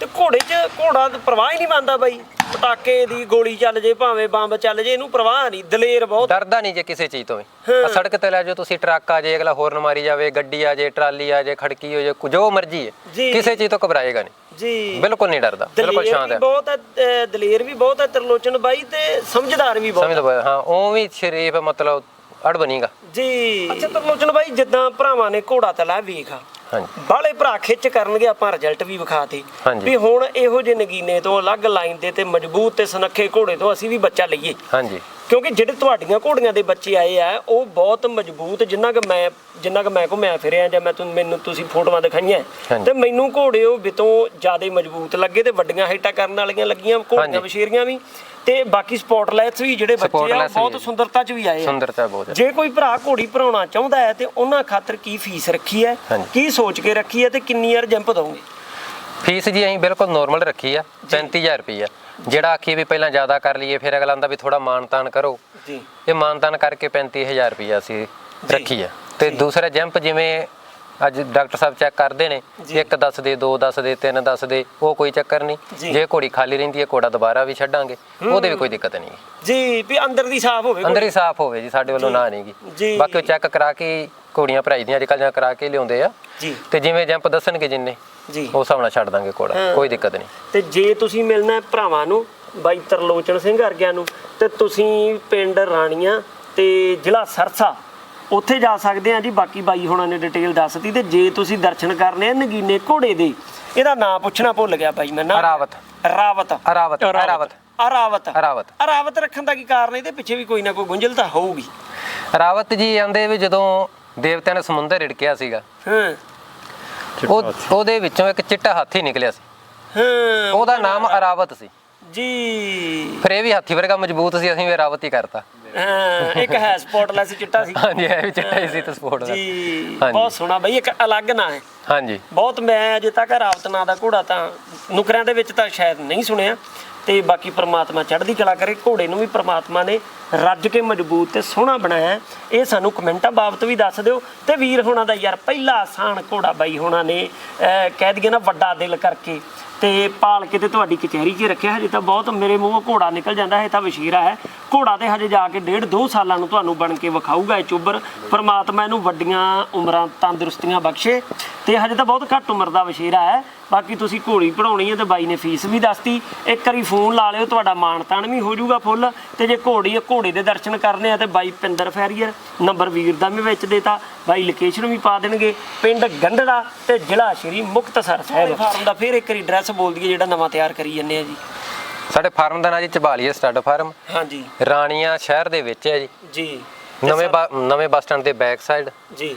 ਤੇ ਘੋੜੇ 'ਚ ਘੋੜਾ ਤਾਂ ਪਰਵਾਹ ਹੀ ਨਹੀਂ ਮੰਨਦਾ ਬਾਈ। ਪਟਾਕੇ ਦੀ ਗੋਲੀ ਚੱਲ ਜੇ ਭਾਵੇਂ ਬੰਬ ਚੱਲ ਜੇ ਇਹਨੂੰ ਪਰਵਾਹ ਨਹੀਂ ਦਲੇਰ ਬਹੁਤ। ਡਰਦਾ ਨਹੀਂ ਜੇ ਕਿਸੇ ਚੀਜ਼ ਤੋਂ ਵੀ। ਆਹ ਸੜਕ ਤੇ ਲੈ ਜਾਓ ਤੁਸੀਂ ਟਰੱਕ ਆ ਜੇ ਅਗਲਾ ਹੋਰਨ ਮਾਰੀ ਜਾਵੇ ਗੱਡੀ ਆ ਜੇ ਟਰਾਲੀ ਆ ਜੇ ਖੜਕੀ ਹੋ ਜੇ ਕੁ- ਜੋ ਮਰਜ਼ੀ ਜੀ। ਹੈ ਕਿਸੇ ਚੀਜ਼ ਤੋਂ ਘਬਰਾਏਗਾ ਨਹੀਂ। ਜੀ। ਬਿਲਕੁਲ ਨਹੀਂ ਡਰਦਾ ਬਿਲਕੁਲ ਦਲੇਰ ਸ਼ਾਂਤ ਵੀ ਹੈ। ਬਹੁਤ ਹੈ ਅਹ ਦਲੇਰ ਵੀ ਬਹੁਤ ਹੈ ਤਰਲੋਚਨ ਬਾਈ ਤੇ ਸਮਝਦਾਰ ਵੀ ਬਹੁਤ ਸਮਝ ਲਓ ਹਾਂ ਉਹ ਵੀ ਸ਼ਰੀਫ ਮਤਲਬ ਅੜ ਬਣੀਗਾ। ਜੀ। ਅੱਛਾ ਤਰਲੋਚਨ ਬਾਈ ਜਿੱਦਾਂ ਭਰਾਵਾਂ ਨੇ ਘੋੜਾ ਤਲਾ ਵੇਖ। ਆ ਹਾਂਜੀ ਬਾਲੇ ਭਰਾ ਖਿੱਚ ਕਰਨਗੇ ਆਪਾਂ ਰਿਜ਼ਲਟ ਵੀ ਵਿਖਾਤੇ। ਵੀ ਹੁਣ ਇਹੋ ਜਿਹੇ ਨਗੀਨੇ ਤੋਂ ਅਲੱਗ ਲਾਈਨ ਦੇ ਤੇ ਮਜ਼ਬੂਤ ਤੇ ਸੁਨੱਖੇ ਘੋੜੇ ਤੋਂ ਅਸੀਂ ਵੀ ਬੱਚਾ ਲਈਏ। ਹਾਂਜੀ। ਕਿਉਂਕਿ ਜਿਹੜੇ ਤੁਹਾਡੀਆਂ ਘੋੜੀਆਂ ਦੇ ਬੱਚੇ ਆਏ ਆ ਉਹ ਬਹੁਤ ਮਜ਼ਬੂਤ ਜਿੰਨਾ ਕਿ ਮੈਂ ਜਿੰਨਾ ਕਿ ਮੈਂ ਘੁੰਮਿਆ ਫਿਰਿਆ ਜਾਂ ਮੈਂ ਤੁਹਾਨੂੰ ਮੈਨੂੰ ਤੁਸੀਂ ਫੋਟੋਆਂ ਦਿਖਾਈਆਂ। ਤੇ ਮੈਨੂੰ ਘੋੜੇ ਉਹ ਬਿਤੋਂ ਜ਼ਿਆਦਾ ਮਜ਼ਬੂਤ ਲੱਗੇ ਤੇ ਵੱਡੀਆਂ ਹਾਈਟਾਂ ਕਰਨ ਵਾਲੀਆਂ ਲੱਗੀਆਂ ਘੋੜੀਆਂ ਹਾਂਜੀ। ਵਸ਼ੇਰੀਆਂ ਵੀ ਤੇ ਬਾਕੀ ਸਪੌਟਲਾਈਟਸ ਵੀ ਜਿਹੜੇ ਬੱਚੇ ਆ ਬਹੁਤ। ਸੁੰਦਰਤਾ ਚ ਵੀ ਆਏ ਆ ਸੁੰਦਰਤਾ ਬਹੁਤ ਜੇ ਕੋਈ ਭਰਾ ਘੋੜੀ ਭਰਾਉਣਾ ਚਾਹੁੰਦਾ ਹੈ ਤੇ ਉਹਨਾਂ ਖਾਤਰ ਕੀ ਫੀਸ ਰੱਖੀ ਹੈ। ਕੀ ਸੋਚ ਕੇ ਰੱਖੀ ਹੈ ਤੇ ਕਿੰਨੀ ਯਾਰ ਜੰਪ ਦੋਗੇ ਫੀਸ ਜੀ ਅਸੀਂ ਬਿਲਕੁਲ ਨਾਰਮਲ ਰੱਖੀ ਆ 35000 ਰੁਪਈਆ। ਜਿਹੜਾ ਆਖੀਏ ਵੀ ਪਹਿਲਾਂ ਜ਼ਿਆਦਾ ਕਰ ਲਈਏ ਫਿਰ ਅਗਲਾ ਆਂਦਾ ਵੀ ਥੋੜਾ ਮਾਨਤਾਨ ਕਰੋ। ਜੀ। ਇਹ ਮਾਨਤਾਨ ਕਰਕੇ 35000 ਰੁਪਈਆ ਅਸੀਂ ਰੱਖੀ ਆ। ਤੇ ਦੂਸਰਾ ਜੰਪ ਜਿਵੇਂ ਅੱਜ ਡਾਕਟਰ ਸਾਹਿਬ ਚੈੱਕ ਕਰਦੇ ਨੇ ਇੱਕ ਦੱਸ ਦੇ ਦੋ ਦੱਸ ਦੇ ਤਿੰਨ ਦੱਸ ਦੇ ਉਹ ਕੋਈ ਚੱਕਰ। ਨਹੀਂ। ਜੇ। ਘੋੜੀ ਖਾਲੀ ਰਹਿੰਦੀ ਹੈ ਘੋੜਾ ਦੁਬਾਰਾ ਵੀ ਛੱਡਾਂਗੇ ਉਹਦੇ ਵੀ ਕੋਈ ਦਿੱਕਤ ਨਹੀਂ ਜੀ ਵੀ ਅੰਦਰ ਦੀ ਸਾਫ਼ ਹੋਵੇ ਅੰਦਰ ਹੀ ਸਾਫ਼ ਹੋਵੇ ਜੀ ਸਾਡੇ ਵੱਲੋਂ ਨਾ। ਨਹੀਂਗੀ ਬਾਕੀ ਚੈੱਕ ਕਰਾ ਕੇ ਘੋੜੀਆਂ ਭਰਾਈ ਦੀਆਂ ਅੱਜਕੱਲ੍ਹ ਜਾਂ ਕਰਾ ਕੇ ਲਿਆਉਂਦੇ ਆ। ਜੀ। ਤੇ ਜਿਵੇਂ ਜੰਪ ਦੱਸਣਗੇ ਜਿੰਨੇ ਜੀ। ਉਸ ਹਿਸਾਬ ਨਾਲ ਛੱਡ ਦਾਂਗੇ ਘੋੜਾ ਕੋਈ ਦਿੱਕਤ ਨਹੀਂ। ਤੇ ਜੇ ਤੁਸੀਂ ਮਿਲਣਾ ਹੈ ਭਰਾਵਾਂ ਨੂੰ ਬਾਈ ਤਰਲੋਚਨ ਸਿੰਘ ਵਰਗਿਆਂ ਨੂੰ ਤੇ ਤੁਸੀਂ ਪਿੰਡ ਰਾਣੀਆਂ ਤੇ ਜ਼ਿਲ੍ਹਾ ਸਰਸਾ ਉੱਥੇ ਜਾ ਸਕਦੇ ਆ ਜੀ। ਬਾਕੀ ਬਾਈ ਹੋਣਾ ਨੇ ਡਿਟੇਲ ਦੱਸਤੀ ਤੇ ਜੇ ਤੁਸੀਂ ਦਰਸ਼ਨ ਕਰਨੇ ਆ ਨਗੀਨੇ ਘੋੜੇ ਦੇ ਇਹਦਾ ਨਾਂ ਪੁੱਛਣਾ ਭੁੱਲ ਗਿਆ ਬਾਈ ਮੈਂ ਨਾ ਅਰਾਵਤ। ਰਾਵਤ ਅਰਾਵਤ ਅਰਾਵਤ। ਅਰਾਵਤ। ਅਰਾਵਤ। ਅਰਾਵਤ। ਰੱਖਣ ਦਾ ਕੀ ਕਾਰਨ ਇਹਦੇ ਪਿੱਛੇ ਵੀ ਕੋਈ ਨਾ ਕੋਈ ਗੁੰਝਲਤਾ ਹੋਊਗੀ। ਰਾਵਤ ਜੀ ਆਂਦੇ ਵੀ ਜਦੋਂ ਦੇਵਤਿਆਂ ਨੇ ਸਮੁੰਦਰ ਰਿੜਕਿਆ ਸੀਗਾ ਹਾਂ। ਉਹ ਉਹਦੇ ਵਿੱਚੋਂ ਇੱਕ ਚਿੱਟਾ ਹਾਥੀ ਨਿਕਲਿਆ ਸੀ। ਹਾਂ ਉਹਦਾ ਨਾਮ ਅਰਾਵਤ ਸੀ। ਜੀ। ਫਿਰ ਇਹ ਵੀ ਹਾਥੀ ਵਰਗਾ ਮਜ਼ਬੂਤ ਸੀ ਅਸੀਂ ਵੀ ਅਰਾਵਤ ਹੀ ਕਰਤਾ। ਹਾਂ ਇੱਕ ਹੈ ਸਪੌਟਲੈਸ ਚਿੱਟਾ ਸੀ। ਹਾਂਜੀ ਇਹ ਵੀ ਚਿੱਟਾ ਹੀ ਸੀ ਤੇ ਸਪੋਰਟ ਦਾ ਜੀ ਹਾਂਜੀ। ਬਹੁਤ ਸੋਹਣਾ ਬਈ ਇੱਕ ਅਲੱਗ ਨਾਂ ਹੈ। ਹਾਂਜੀ। ਬਹੁਤ ਮੈਂ ਅਜੇ ਤੱਕ ਰਾਵਤ ਨਾਂ ਦਾ ਘੋੜਾ ਤਾਂ ਨੁਕਰਿਆਂ ਦੇ ਵਿੱਚ ਤਾਂ ਸ਼ਾਇਦ ਨਹੀਂ ਸੁਣਿਆ। ਤੇ ਬਾਕੀ ਪ੍ਰਮਾਤਮਾ ਚੜ੍ਹਦੀ ਕਲਾ ਕਰੇ, ਘੋੜੇ ਨੂੰ ਵੀ ਪ੍ਰਮਾਤਮਾ ਨੇ ਰੱਜ ਕੇ ਮਜ਼ਬੂਤ ਤੇ ਸੋਹਣਾ ਬਣਾਇਆ ਇਹ ਸਾਨੂੰ ਕਮੈਂਟਾਂ ਬਾਬਤ ਵੀ ਦੱਸ ਦਿਓ। ਤੇ ਵੀਰ ਹੋਣਾ ਦਾ ਯਾਰ ਪਹਿਲਾ ਆਸਾਨ ਘੋੜਾ ਬਾਈ ਹੋਣਾ ਨੇ ਕਹਿ ਦਈਏ ਨਾ ਵੱਡਾ ਦਿਲ ਕਰਕੇ। ਤੇ ਪਾਲ ਕੇ ਤੇ ਤੁਹਾਡੀ ਕਚਹਿਰੀ 'ਚ ਰੱਖਿਆ, ਹਜੇ ਤਾਂ ਬਹੁਤ ਮੇਰੇ ਮੂੰਹੋਂ ਘੋੜਾ ਨਿਕਲ ਜਾਂਦਾ ਹੈ ਤਾਂ ਵਸ਼ੀਰਾ ਹੈ। ਘੋੜਾ ਤੇ ਹਜੇ ਜਾ ਕੇ ਡੇਢ ਦੋ ਸਾਲਾਂ ਨੂੰ ਤੁਹਾਨੂੰ ਬਣ ਕੇ ਵਿਖਾਊਗਾ ਇਹ ਚੁੱਬਰ ਪਰਮਾਤਮਾ ਇਹਨੂੰ ਵੱਡੀਆਂ ਉਮਰਾਂ ਤੰਦਰੁਸਤੀਆਂ ਬਖਸ਼ੇ। ਤੇ ਹਜੇ ਤਾਂ ਬਹੁਤ ਘੱਟ ਉਮਰ ਦਾ ਵਸ਼ੀਰਾ ਹੈ। ਬਾਕੀ ਤੁਸੀਂ ਘੋੜੀ ਪੜਾਉਣੀ ਹੈ ਤੇ ਬਾਈ ਨੇ ਫੀਸ ਵੀ ਦੱਸਤੀ। ਇੱਕ ਵਾਰੀ ਫੋਨ ਲਾ ਲਿਓ ਤੁਹਾਡਾ ਮਾਣ ਤਾਣ ਵੀ ਹੋ ਜਾਊਗਾ ਫੁੱਲ। ਤੇ ਜੇ ਘੋੜੀ ਘੋੜੇ ਦੇ ਦਰਸ਼ਨ ਕਰਨੇ ਆ ਤੇ ਬਾਈ ਪਿੰਦਰ ਫੈਰੀਅਰ ਨੰਬਰ ਵੀਰ ਦਾ ਵੀ ਵਿੱਚ ਦੇਤਾ। ਬਾਈ ਲੋਕੇਸ਼ਨ ਵੀ ਪਾ ਦੇਣਗੇ। ਪਿੰਡ ਗੰਡੜਾ ਤੇ ਜ਼ਿਲ੍ਹਾ ਸ਼੍ਰੀ ਮੁਕਤਸਰ ਸਾਹਿਬ। ਫਾਰਮ ਦਾ ਫਿਰ ਇੱਕ ਵਾਰੀ ਐਡਰੈਸ ਬੋਲ ਦਈਏ ਜਿਹੜਾ ਨਵਾਂ ਤਿਆਰ ਕਰੀ ਜੰਨੇ ਆ ਜੀ। ਸਾਡੇ ਫਾਰਮ ਦਾ ਨਾਂ ਜੀ ਚਬਾਲੀਆ ਸਟੱਡ ਫਾਰਮ। ਹਾਂਜੀ। ਰਾਣੀਆਂ ਸ਼ਹਿਰ ਦੇ ਵਿੱਚ ਹੈ ਜੀ। ਜੀ। ਨਵੇਂ ਨਵੇਂ ਬੱਸ ਸਟੈਂਡ ਦੇ ਬੈਕ ਸਾਈਡ ਜੀ।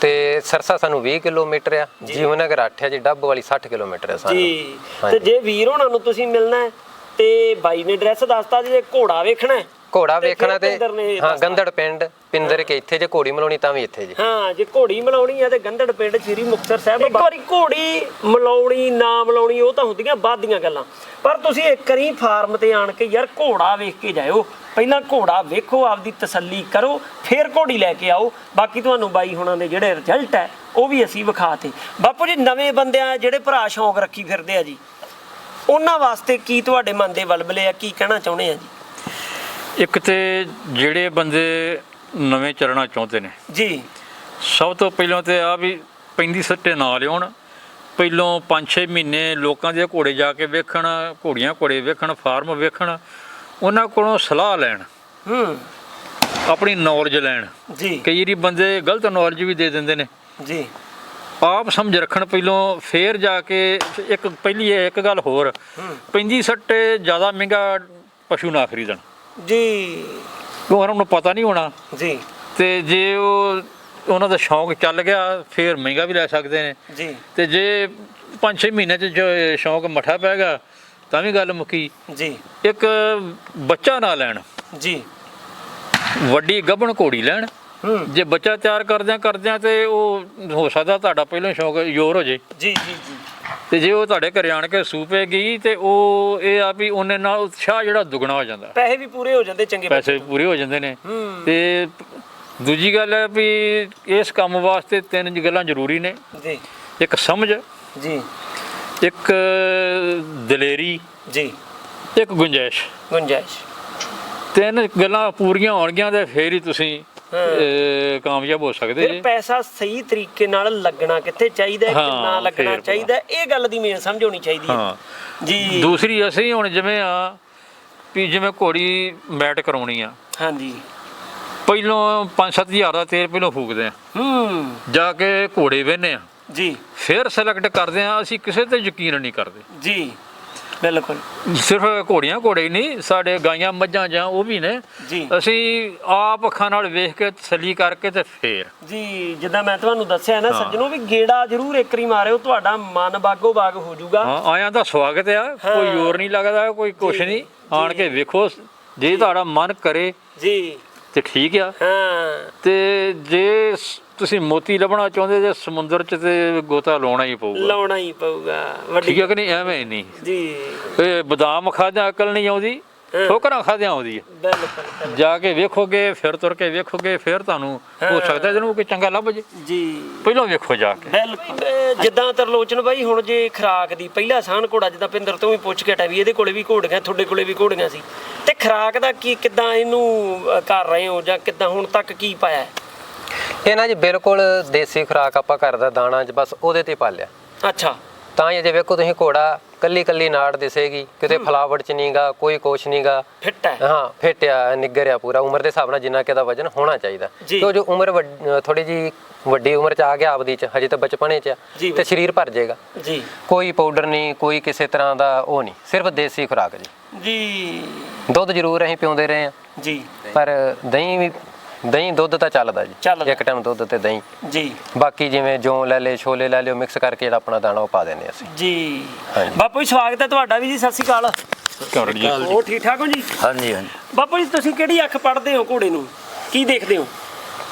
ਤੇ ਸਰਸਾ ਸਾਨੂੰ 20 ਕਿਲੋਮੀਟਰ ਆ ਜੀਵਨ ਨਗਰ 8 ਹੈ ਜੀ ਡੱਬ ਵਾਲੀ 60 ਕਿਲੋਮੀਟਰ ਹੈ ਸਾਨੂੰ ਜੀ। ਤੇ। ਜੇ ਵੀਰ ਹੋਣਾ ਨੂੰ ਤੁਸੀਂ ਮਿਲਣਾ ਹੈ ਤੇ ਬਾਈ ਨੇ ਐਡਰੈਸ ਦੱਸਤਾ ਜੀ ਜੇ ਘੋੜਾ ਵੇਖਣਾ ਹੈ। ਘੋੜਾ ਵੇਖਣਾ ਤੇ ਹਾਂ। ਗੰਦੜ ਪਿੰਡ ਪਿੰਦਰ ਕੇ ਇੱਥੇ ਜੇ ਘੋੜੀ ਮਲਾਉਣੀ ਤਾਂ ਵੀ ਇੱਥੇ ਜੀ। ਹਾਂ ਜੇ ਘੋੜੀ ਮਲਾਉਣੀ ਹੈ ਤੇ ਗੰਧੜ ਪਿੰਡ ਸ਼੍ਰੀ ਮੁਕਤਸਰ ਸਾਹਿਬ ਇੱਕ ਵਾਰੀ ਘੋੜੀ ਮਲਾਉਣੀ ਨਾ ਮਲਾਉਣੀ ਉਹ ਤਾਂ ਹੁੰਦੀਆਂ ਬਾਅਦ ਦੀਆਂ ਗੱਲਾਂ। ਪਰ ਤੁਸੀਂ ਇੱਕ ਵਾਰੀ ਫਾਰਮ ਤੇ ਆਣ ਕੇ ਯਾਰ ਘੋੜਾ ਵੇਖ ਕੇ ਜਾਇਓ। ਪਹਿਲਾਂ ਘੋੜਾ ਵੇਖੋ ਆਪਦੀ ਤਸੱਲੀ ਕਰੋ ਫਿਰ ਘੋੜੀ ਲੈ ਕੇ ਆਓ। ਬਾਕੀ ਤੁਹਾਨੂੰ ਬਾਈ ਹੁਣਾਂ ਦੇ ਜਿਹੜੇ ਰਿਜ਼ਲਟ ਹੈ ਉਹ ਵੀ ਅਸੀਂ ਵਿਖਾਤੇ। ਬਾਪੂ ਜੀ ਨਵੇਂ ਬੰਦਿਆਂ ਜਿਹੜੇ ਭਰਾ ਸ਼ੌਂਕ ਰੱਖੀ ਫਿਰਦੇ ਆ ਜੀ ਉਹਨਾਂ ਵਾਸਤੇ ਕੀ ਤੁਹਾਡੇ ਮਨ ਦੇ ਵਲਬਲੇ ਆ ਕੀ ਕਹਿਣਾ ਚਾਹੁੰਦੇ ਆ ਜੀ? ਇੱਕ ਤੇ ਜਿਹੜੇ ਬੰਦੇ ਨਵੇਂ ਚਰਣਾ ਚਾਹੁੰਦੇ ਨੇ ਜੀ। ਸਭ ਤੋਂ ਪਹਿਲਾਂ ਤੇ ਆ ਵੀ ਪੈਂਦੀ ਸੱਟੇ ਨਾ ਲਿਆਉਣ ਪਹਿਲੋਂ 5-6 ਮਹੀਨੇ ਲੋਕਾਂ ਦੇ ਘੋੜੇ ਜਾ ਕੇ ਵੇਖਣ ਘੋੜੀਆਂ ਘੋੜੇ ਵੇਖਣ ਫਾਰਮ ਵੇਖਣ ਉਹਨਾਂ ਕੋਲੋਂ ਸਲਾਹ ਲੈਣ। ਹੂੰ। ਆਪਣੀ ਨੌਲੇਜ ਲੈਣ। ਜੀ। ਕਈ ਵਾਰੀ ਬੰਦੇ ਗਲਤ ਨੌਲੇਜ ਵੀ ਦੇ ਦਿੰਦੇ ਨੇ। ਜੀ। ਆਪ ਸਮਝ ਰੱਖਣ ਪਹਿਲੋਂ ਫੇਰ ਜਾ ਕੇ ਇੱਕ ਪਹਿਲੀ ਇਹ ਇੱਕ ਗੱਲ ਹੋਰ। ਪੈਂਦੀ ਸੱਟੇ ਜ਼ਿਆਦਾ ਮਹਿੰਗਾ ਪਸ਼ੂ ਨਾ ਖਰੀਦਣ। ਜੀ। ਕਿਉਂ ਉਹਨਾਂ ਨੂੰ ਪਤਾ ਨਹੀਂ ਹੋਣਾ। ਜੀ। ਤੇ ਜੇ ਉਹ ਉਹਨਾਂ ਦਾ ਸ਼ੌਂਕ ਚੱਲ ਗਿਆ ਫੇਰ ਮਹਿੰਗਾ ਵੀ ਲੈ ਸਕਦੇ ਨੇ। ਜੀ। ਤੇ ਜੇ 5-6 ਮਹੀਨੇ ਚ ਸ਼ੌਂਕ ਮਠਾ ਪੈ ਗਿਆ ਤਾਂ ਵੀ ਗੱਲ ਮੁੱਕੀ। ਜੀ। ਇੱਕ ਬੱਚਾ ਨਾ ਲੈਣ। ਜੀ। ਵੱਡੀ ਗੱਭਣ ਘੋੜੀ ਲੈਣ। ਜੇ ਬੱਚਾ ਤਿਆਰ ਕਰਦਿਆਂ ਕਰਦਿਆਂ ਤੇ ਉਹ ਹੋ ਸਕਦਾ ਤੁਹਾਡਾ ਪਹਿਲਾਂ ਸ਼ੌਕ ਜ਼ੋਰ ਹੋ ਜੇ। ਜੀ ਜੀ ਜੀ। ਤੇ ਜੇ ਉਹ ਤੁਹਾਡੇ ਘਰੇ ਆਣ ਕੇ ਸੂਪੇ ਗਈ ਤੇ ਉਹ ਇਹ ਆ ਵੀ ਉਹਨੇ ਨਾਲ ਉਤਸ਼ਾਹ ਜਿਹੜਾ ਦੁੱਗਣਾ ਹੋ ਜਾਂਦਾ। ਪੈਸੇ ਵੀ ਪੂਰੇ ਹੋ ਜਾਂਦੇ ਚੰਗੇ ਪੈਸੇ ਪੂਰੇ ਹੋ ਜਾਂਦੇ ਨੇ। ਤੇ ਦੂਜੀ ਗੱਲ ਹੈ ਵੀ ਇਸ ਕੰਮ ਵਾਸਤੇ ਤਿੰਨ ਗੱਲਾਂ ਜ਼ਰੂਰੀ ਨੇ। ਜੀ। ਇੱਕ ਸਮਝ। ਜੀ। ਇੱਕ ਦਲੇਰੀ ਜੀ। ਇੱਕ ਗੁੰਜਾਇਸ਼। ਗੁੰਜਾਇਸ਼। ਤਿੰਨ ਗੱਲਾਂ ਪੂਰੀਆਂ ਹੋਣਗੀਆਂ ਤੇ ਫੇਰ ਹੀ ਤੁਸੀਂ ਕਾਮਯਾਬ ਹੋ ਸਕਦੇ ਜੀ। ਪੈਸਾ ਸਹੀ ਤਰੀਕੇ ਨਾਲ ਲੱਗਣਾ ਕਿੱਥੇ ਚਾਹੀਦਾ ਹੈ, ਕਿੰਨਾ ਲੱਗਣਾ ਚਾਹੀਦਾ ਇਹ ਗੱਲ ਦੀ ਮੇਨ ਸਮਝ ਹੋਣੀ ਚਾਹੀਦੀ ਹਾਂ। ਜੀ। ਦੂਸਰੀ ਅਸੀਂ ਹੁਣ ਜਿਵੇਂ ਆ ਵੀ ਜਿਵੇਂ ਘੋੜੀ ਮੈਟ ਕਰਾਉਣੀ ਆ। ਹਾਂਜੀ। ਪਹਿਲੋਂ 5-7000 ਦਾ ਤੇਲ ਪਹਿਲੋਂ ਫੂਕਦੇ ਆ। ਹੂੰ। ਜਾ ਕੇ ਘੋੜੇ ਵੇਨੇ ਆ। ਜੀ। ਫਿਰ ਸਿਲੈਕਟ ਕਰਦੇ ਆ ਅਸੀਂ ਕਿਸੇ ਤੇ ਯਕੀਨ ਨਹੀਂ ਕਰਦੇ। ਜੀ ਬਿਲਕੁਲ। ਸਿਰਫ ਘੋੜੀਆਂ ਘੋੜੇ ਹੀ ਨਹੀਂ ਸਾਡੇ ਗਾਈਆਂ ਮੱਝਾਂ ਜਾਂ ਉਹ ਵੀ ਨੇ। ਜੀ। ਅਸੀਂ ਆਪ ਅੱਖਾਂ ਨਾਲ ਵੇਖ ਕੇ ਤਸੱਲੀ ਕਰਕੇ ਤੇ ਫੇਰ। ਜੀ ਜਿੱਦਾਂ ਮੈਂ ਤੁਹਾਨੂੰ ਦੱਸਿਆ ਨਾ। ਸੱਜਣੋ ਵੀ ਗੇੜਾ ਜ਼ਰੂਰ ਇੱਕ ਵਾਰੀ ਮਾਰਿਓ ਤੁਹਾਡਾ ਮਨ ਬਾਗੋ ਬਾਗ ਹੋ ਜਾਊਗਾ। ਹਾਂ ਆਇਆਂ ਦਾ ਸਵਾਗਤ ਆ। ਕੋਈ। ਜ਼ੋਰ ਨਹੀਂ ਲੱਗਦਾ ਕੋਈ ਕੁਛ ਨਹੀਂ। ਆਣ ਕੇ ਵੇਖੋ ਜੇ ਤੁਹਾਡਾ ਮਨ ਕਰੇ ਜੀ। ਤੇ ਠੀਕ ਆ। ਹਾਂ। ਤੇ ਜੇ ਸ- ਤੁਸੀਂ ਮੋਤੀ ਲੱਭਣਾ ਚਾਹੁੰਦੇ ਜੇ ਸਮੁੰਦਰ 'ਚ ਤੇ ਗੋਤਾ ਲਾਉਣਾ ਹੀ ਪਊਗਾ? ਲਾਉਣਾ ਹੀ ਪਊਗਾ। ਠੀਕ ਹੈ ਕਿ ਨਹੀਂ? ਐਵੇਂ ਨਹੀਂ। ਜੀ। ਇਹ ਬਦਾਮ ਖਾਦਿਆਂ ਅਕਲ ਨਹੀਂ ਆਉਂਦੀ। ਠੋਕਰਾਂ ਖਾਦਿਆਂ ਆਉਂਦੀ ਹੈ। ਬਿਲਕੁਲ। ਜਾ ਕੇ ਵੇਖੋਗੇ ਫਿਰ ਤੁਰ ਕੇ ਵੇਖੋਗੇ ਫਿਰ ਤੁਹਾਨੂੰ ਹੋ ਸਕਦਾ ਜਿਹਨੂੰ ਕੋਈ ਚੰਗਾ ਲੱਭ ਜੇ। ਜੀ। ਪਹਿਲਾਂ ਵੇਖੋ ਜਾ ਕੇ। ਬਿਲਕੁਲ। ਜਿੱਦਾਂ ਤਰਲੋਚਨ ਬਾਈ ਹੁਣ ਜੇ ਖਰਾਕ ਦੀ ਪਹਿਲਾ ਸਾਨ ਘੋੜਾ ਜਿੱਦਾਂ ਪਿੰਦਰ ਤੋਂ ਵੀ ਪੁੱਛ ਕੇ ਹਟਿਆ ਵੀ ਇਹਦੇ ਕੋਲੇ ਵੀ ਘੋੜੀਆਂ ਤੁਹਾਡੇ ਕੋਲੇ ਵੀ ਘੋੜੀਆਂ ਸੀ। ਤੇ ਖਰਾਕ ਦਾ ਕੀ ਕਿੱਦਾਂ ਇਹਨੂੰ ਕਰ ਰਹੇ ਹੋ ਜਾਂ ਕਿੱਦਾਂ ਹੁਣ ਤੱਕ ਕੀ ਪਾਇਆ? ਇਹ ਨਾ ਜੀ ਬਿਲਕੁਲ ਦੇਸੀ ਖੁਰਾਕ ਆਪਾਂ ਘਰ ਦਾ ਦਾਣਾ ਚ ਬਸ ਉਹਦੇ ਤੇ ਪਾਲਿਆ ਅੱਛਾ। ਤਾਂ ਇਹ ਜੇ ਵੇਖੋ ਤੁਸੀਂ ਘੋੜਾ ਕੱਲੀ ਕੱਲੀ ਨਾੜ ਦਿਸੇਗੀ ਕਿਤੇ ਫਲਾਵਟ ਚ ਨਹੀਂਗਾ ਕੋਈ ਕੁਛ ਨਹੀਂਗਾ ਫਿੱਟ ਹੈ। ਹਾਂ ਫਿੱਟਿਆ ਨਿੱਗਰਿਆ ਪੂਰਾ ਉਮਰ ਦੇ ਹਿਸਾਬ ਨਾਲ ਜਿੰਨਾ ਕਿ ਵਜਨ ਹੋਣਾ ਚਾਹੀਦਾ। ਕਿਉਂ ਜੋ ਉਮਰ ਥੋੜੀ ਜੀ ਵੱਡੀ ਉਮਰ ਚ ਆ ਗਿਆ ਆਪਦੀ ਚ ਹਜੇ ਤਾਂ ਬਚਪਨੇ ਚ ਆ। ਤੇ ਸਰੀਰ ਭਰ ਜਾਏਗਾ। ਜੀ। ਕੋਈ ਪਾਊਡਰ ਨਹੀਂ ਕੋਈ ਕਿਸੇ ਤਰ੍ਹਾਂ ਦਾ ਉਹ ਨਹੀਂ ਸਿਰਫ ਦੇਸੀ ਖੁਰਾਕ ਜੀ। ਜੀ। ਦੁੱਧ ਜ਼ਰੂਰ ਅਸੀਂ ਪਿਉਂਦੇ ਰਹੇ ਆ ਜੀ। ਪਰ ਦਹੀਂ ਵੀ ਦਹੀਂ ਦੁੱਧ ਤਾਂ ਚੱਲਦਾ ਜੀ। ਚੱਲਦਾ। ਇੱਕ ਟਾਈਮ ਦੁੱਧ ਤੇ ਦਹੀਂ। ਜੀ। ਬਾਕੀ ਜਿਵੇਂ ਜੌਂ ਲੈ ਲੇ ਛੋਲੇ ਲੈ ਲਿਓ ਮਿਕਸ ਕਰਕੇ ਜਿਹੜਾ ਆਪਣਾ ਦਾਣਾ ਉਹ ਪਾ ਦਿੰਦੇ ਅਸੀਂ। ਜੀ। ਹਾਂਜੀ। ਬਾਪੂ ਜੀ ਸਵਾਗਤ ਹੈ ਤੁਹਾਡਾ ਵੀ ਜੀ ਸਤਿ ਸ਼੍ਰੀ ਅਕਾਲ। ਕਰਨ ਜੀ। ਹੋਰ ਠੀਕ ਠਾਕ ਹੋ ਜੀ? ਹਾਂਜੀ ਹਾਂਜੀ। ਬਾਪੂ ਜੀ ਤੁਸੀਂ ਕਿਹੜੀ ਅੱਖ ਪੜਦੇ ਹੋ ਘੋੜੇ ਨੂੰ? ਕੀ ਦੇਖਦੇ ਹੋ?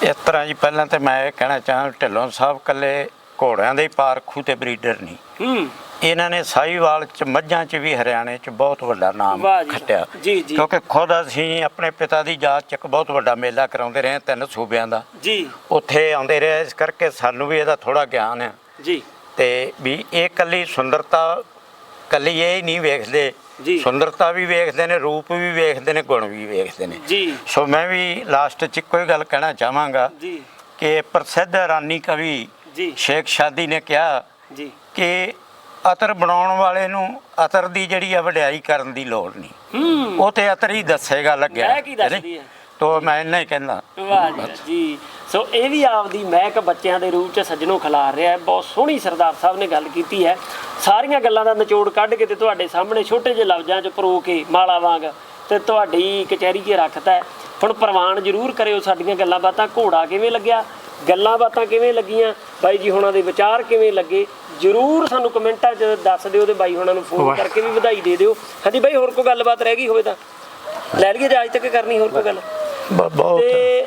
ਇਸ ਤਰ੍ਹਾਂ ਜੀ ਪਹਿਲਾਂ ਤੇ ਮੈਂ ਇਹ ਕਹਿਣਾ ਚਾਹਾਂ ਢਿੱਲੋਂ ਸਾਹਿਬ ਕੱਲੇ ਘੋੜਿਆਂ ਦੇ ਹੀ ਪਾਰਖੂ ਤੇ ਬਰੀਡਰ ਨਹੀਂ। ਹੂੰ। ਇਹਨਾਂ ਨੇ ਸਾਹੀਵਾਲ ਚ ਮੱਝਾਂ ਚ ਵੀ ਹਰਿਆਣੇ ਚ ਬਹੁਤ ਵੱਡਾ ਨਾਮ ਵਾਹ ਜੀ, ਖੱਟਿਆ। ਜੀ, ਜੀ। ਕਿਉਂਕਿ ਖੁਦ ਅਸੀਂ ਆਪਣੇ ਪਿਤਾ ਦੀ ਯਾਦ ਚ ਇੱਕ ਬਹੁਤ ਵੱਡਾ ਮੇਲਾ ਕਰਾਉਂਦੇ ਰਹੇ ਤਿੰਨ ਸੂਬਿਆਂ ਦਾ। ਜੀ। ਉੱਥੇ ਆਉਂਦੇ ਰਹੇ ਇਸ ਕਰਕੇ ਸਾਨੂੰ ਵੀ ਇਹਦਾ ਥੋੜਾ ਗਿਆਨ ਹੈ। ਜੀ। ਤੇ ਵੀ ਇਹ ਕੱਲੀ ਸੁੰਦਰਤਾ ਕੱਲੀ ਇਹ ਹੀ ਨਹੀਂ ਵੇਖਦੇ। ਜੀ। ਸੁੰਦਰਤਾ ਵੀ ਵੇਖਦੇ ਨੇ ਰੂਪ ਵੀ ਵੇਖਦੇ ਨੇ ਗੁਣ ਵੀ ਵੇਖਦੇ ਨੇ। ਜੀ। ਸੋ ਮੈਂ ਵੀ ਲਾਸਟ 'ਚ ਇੱਕੋ ਹੀ ਗੱਲ ਕਹਿਣਾ ਚਾਹਾਂਗਾ ਜੀ। ਕਿ ਪ੍ਰਸਿੱਧ ਇਰਾਨੀ ਕਵੀ ਜੀ। ਸ਼ੇਖ ਸ਼ਾਦੀ ਨੇ ਕਿਹਾ ਜੀ। ਕਿ ਅਤਰ ਬਣਾਉਣ ਵਾਲੇ ਨੂੰ ਅਤਰ ਦੀ ਜਿਹੜੀ ਆ ਵਡਿਆਈ ਕਰਨ ਦੀ ਲੋੜ ਨਹੀਂ। ਉਹ ਤੇ ਅਤਰ ਹੀ ਦੱਸੇਗਾ ਲੱਗਿਆ ਮੈਂ ਕੀ ਦੱਸਦੀ ਹੈ ਤੋ ਮੈਂ ਇੰਨਾ ਹੀ ਕਹਿੰਦਾ। ਵਾਹ ਜੀ ਜੀ। ਸੋ ਇਹ ਵੀ ਆਪਦੀ ਮਹਿਕ ਬੱਚਿਆਂ ਦੇ ਰੂਪ ਚ ਸੱਜਣੋਂ ਖਿਲਾਰ ਰਿਹਾ ਹੈ। ਬਹੁਤ ਸੋਹਣੀ ਸਰਦਾਰ ਸਾਹਿਬ ਨੇ ਗੱਲ ਕੀਤੀ ਹੈ। ਸਾਰੀਆਂ ਗੱਲਾਂ ਦਾ ਨਿਚੋੜ ਕੱਢ ਕੇ ਤੇ ਤੁਹਾਡੇ ਸਾਹਮਣੇ ਛੋਟੇ ਜਿਹੇ ਲਫ਼ਜ਼ਾਂ ਚ ਪਰੋ ਕੇ ਮਾਲਾ ਵਾਂਗ ਤੇ ਤੁਹਾਡੀ ਕਚਹਿਰੀ 'ਚ ਰੱਖਤਾ ਹੈ। ਹੁਣ ਪ੍ਰਵਾਨ ਜ਼ਰੂਰ ਕਰਿਓ ਸਾਡੀਆਂ ਗੱਲਾਂ ਬਾਤਾਂ। ਘੋੜਾ ਕਿਵੇਂ ਲੱਗਿਆ? ਗੱਲਾਂ ਬਾਤਾਂ ਕਿਵੇਂ ਲੱਗੀਆਂ? ਬਾਈ ਜੀ ਹੁਣਾਂ ਦੇ ਵਿਚਾਰ ਕਿਵੇਂ ਲੱਗੇ? ਜ਼ਰੂਰ ਸਾਨੂੰ ਕਮੈਂਟਾਂ 'ਚ ਦੱਸ ਦਿਓ ਤੇ ਬਾਈ ਹੁਣਾਂ ਨੂੰ ਫੋਨ ਕਰਕੇ ਵੀ ਵਧਾਈ ਦੇ ਦਿਓ। ਹਾਂਜੀ ਬਾਈ ਹੋਰ ਕੋਈ ਗੱਲਬਾਤ ਰਹਿ ਗਈ ਹੋਵੇ ਤਾਂ? ਲੈ ਲਈਏ ਜੇ ਅੱਜ ਤੱਕ ਕਰਨੀ ਹੋਰ ਕੋਈ ਗੱਲ? ਬਹੁਤ। ਤੇ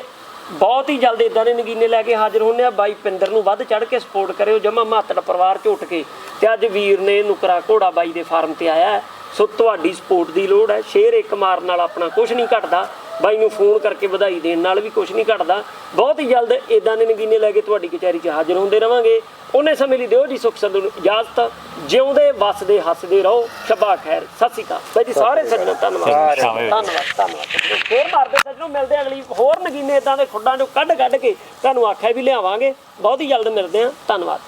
ਬਹੁਤ ਹੀ ਜਲਦ ਇਦਾਂ ਦੇ ਨਗੀਨੇ ਲੈ ਕੇ ਹਾਜ਼ਰ ਹੁੰਨੇ ਆ। ਬਾਈ ਪਿੰਦਰ ਨੂੰ ਵੱਧ ਚੜ ਕੇ ਸਪੋਰਟ ਕਰਿਓ ਜਮਾ ਮਾਤੜ ਪਰਿਵਾਰ ਝੁੱਟ ਕੇ। ਤੇ ਅੱਜ ਵੀਰ ਨੇ ਨੁਕਰਾ ਘੋੜਾ ਬਾਈ ਦੇ ਫਾਰਮ ਤੇ ਆਇਆ। ਸੋ ਤੁਹਾਡੀ ਸਪੋਰਟ ਦੀ ਲੋੜ ਹੈ। ਸ਼ੇਅਰ ਇੱਕ ਮਾਰਨ ਨਾਲ ਆਪਣਾ ਕੁਝ ਨਹੀਂ ਘਟਦਾ। ਬਾਈ ਨੂੰ ਫੋਨ ਕਰਕੇ ਵਧਾਈ ਦੇਣ ਨਾਲ ਵੀ ਕੁਝ ਨਹੀਂ ਘਟਦਾ। ਬਹੁਤ ਹੀ ਜਲਦ ਇਦਾਂ ਦੇ ਨਗੀਨੇ ਲੈ ਕੇ ਤੁਹਾਡੀ ਕਚਹਿਰੀ 'ਚ ਹਾਜ਼ਰ ਹੁੰਦੇ ਰਵਾਂਗੇ। ਉਹਨੇ ਸਮੇਂ ਲਈ ਦਿਓ ਜੀ ਸੁਖ ਸੰਦੂ ਨੂੰ ਇਜਾਜ਼ਤ ਜਿਉਂਦੇ ਵਸਦੇ ਹੱਸਦੇ ਰਹੋ ਸ਼ਬਾ ਖੈਰ ਸਤਿ ਸ਼੍ਰੀ ਅਕਾਲ। ਬਾਈ ਜੀ ਸਾਰੇ ਸੱਜਣੋ ਧੰਨਵਾਦ। ਧੰਨਵਾਦ ਧੰਨਵਾਦ। ਫੇਰ ਮਾਰਦੇ ਸੱਜਣੋ ਮਿਲਦੇ ਹਾਂ ਅਗਲੀ ਹੋਰ ਨਗੀਨੇ ਇਦਾਂ ਦੇ ਖੁੱਡਾਂ ਚੋਂ ਕੱਢ ਕੱਢ ਕੇ ਤੁਹਾਨੂੰ ਆਖਿਆ ਵੀ ਲਿਆਵਾਂਗੇ। ਬਹੁਤ ਹੀ ਜਲਦ ਮਿਲਦੇ ਹਾਂ। ਧੰਨਵਾਦ।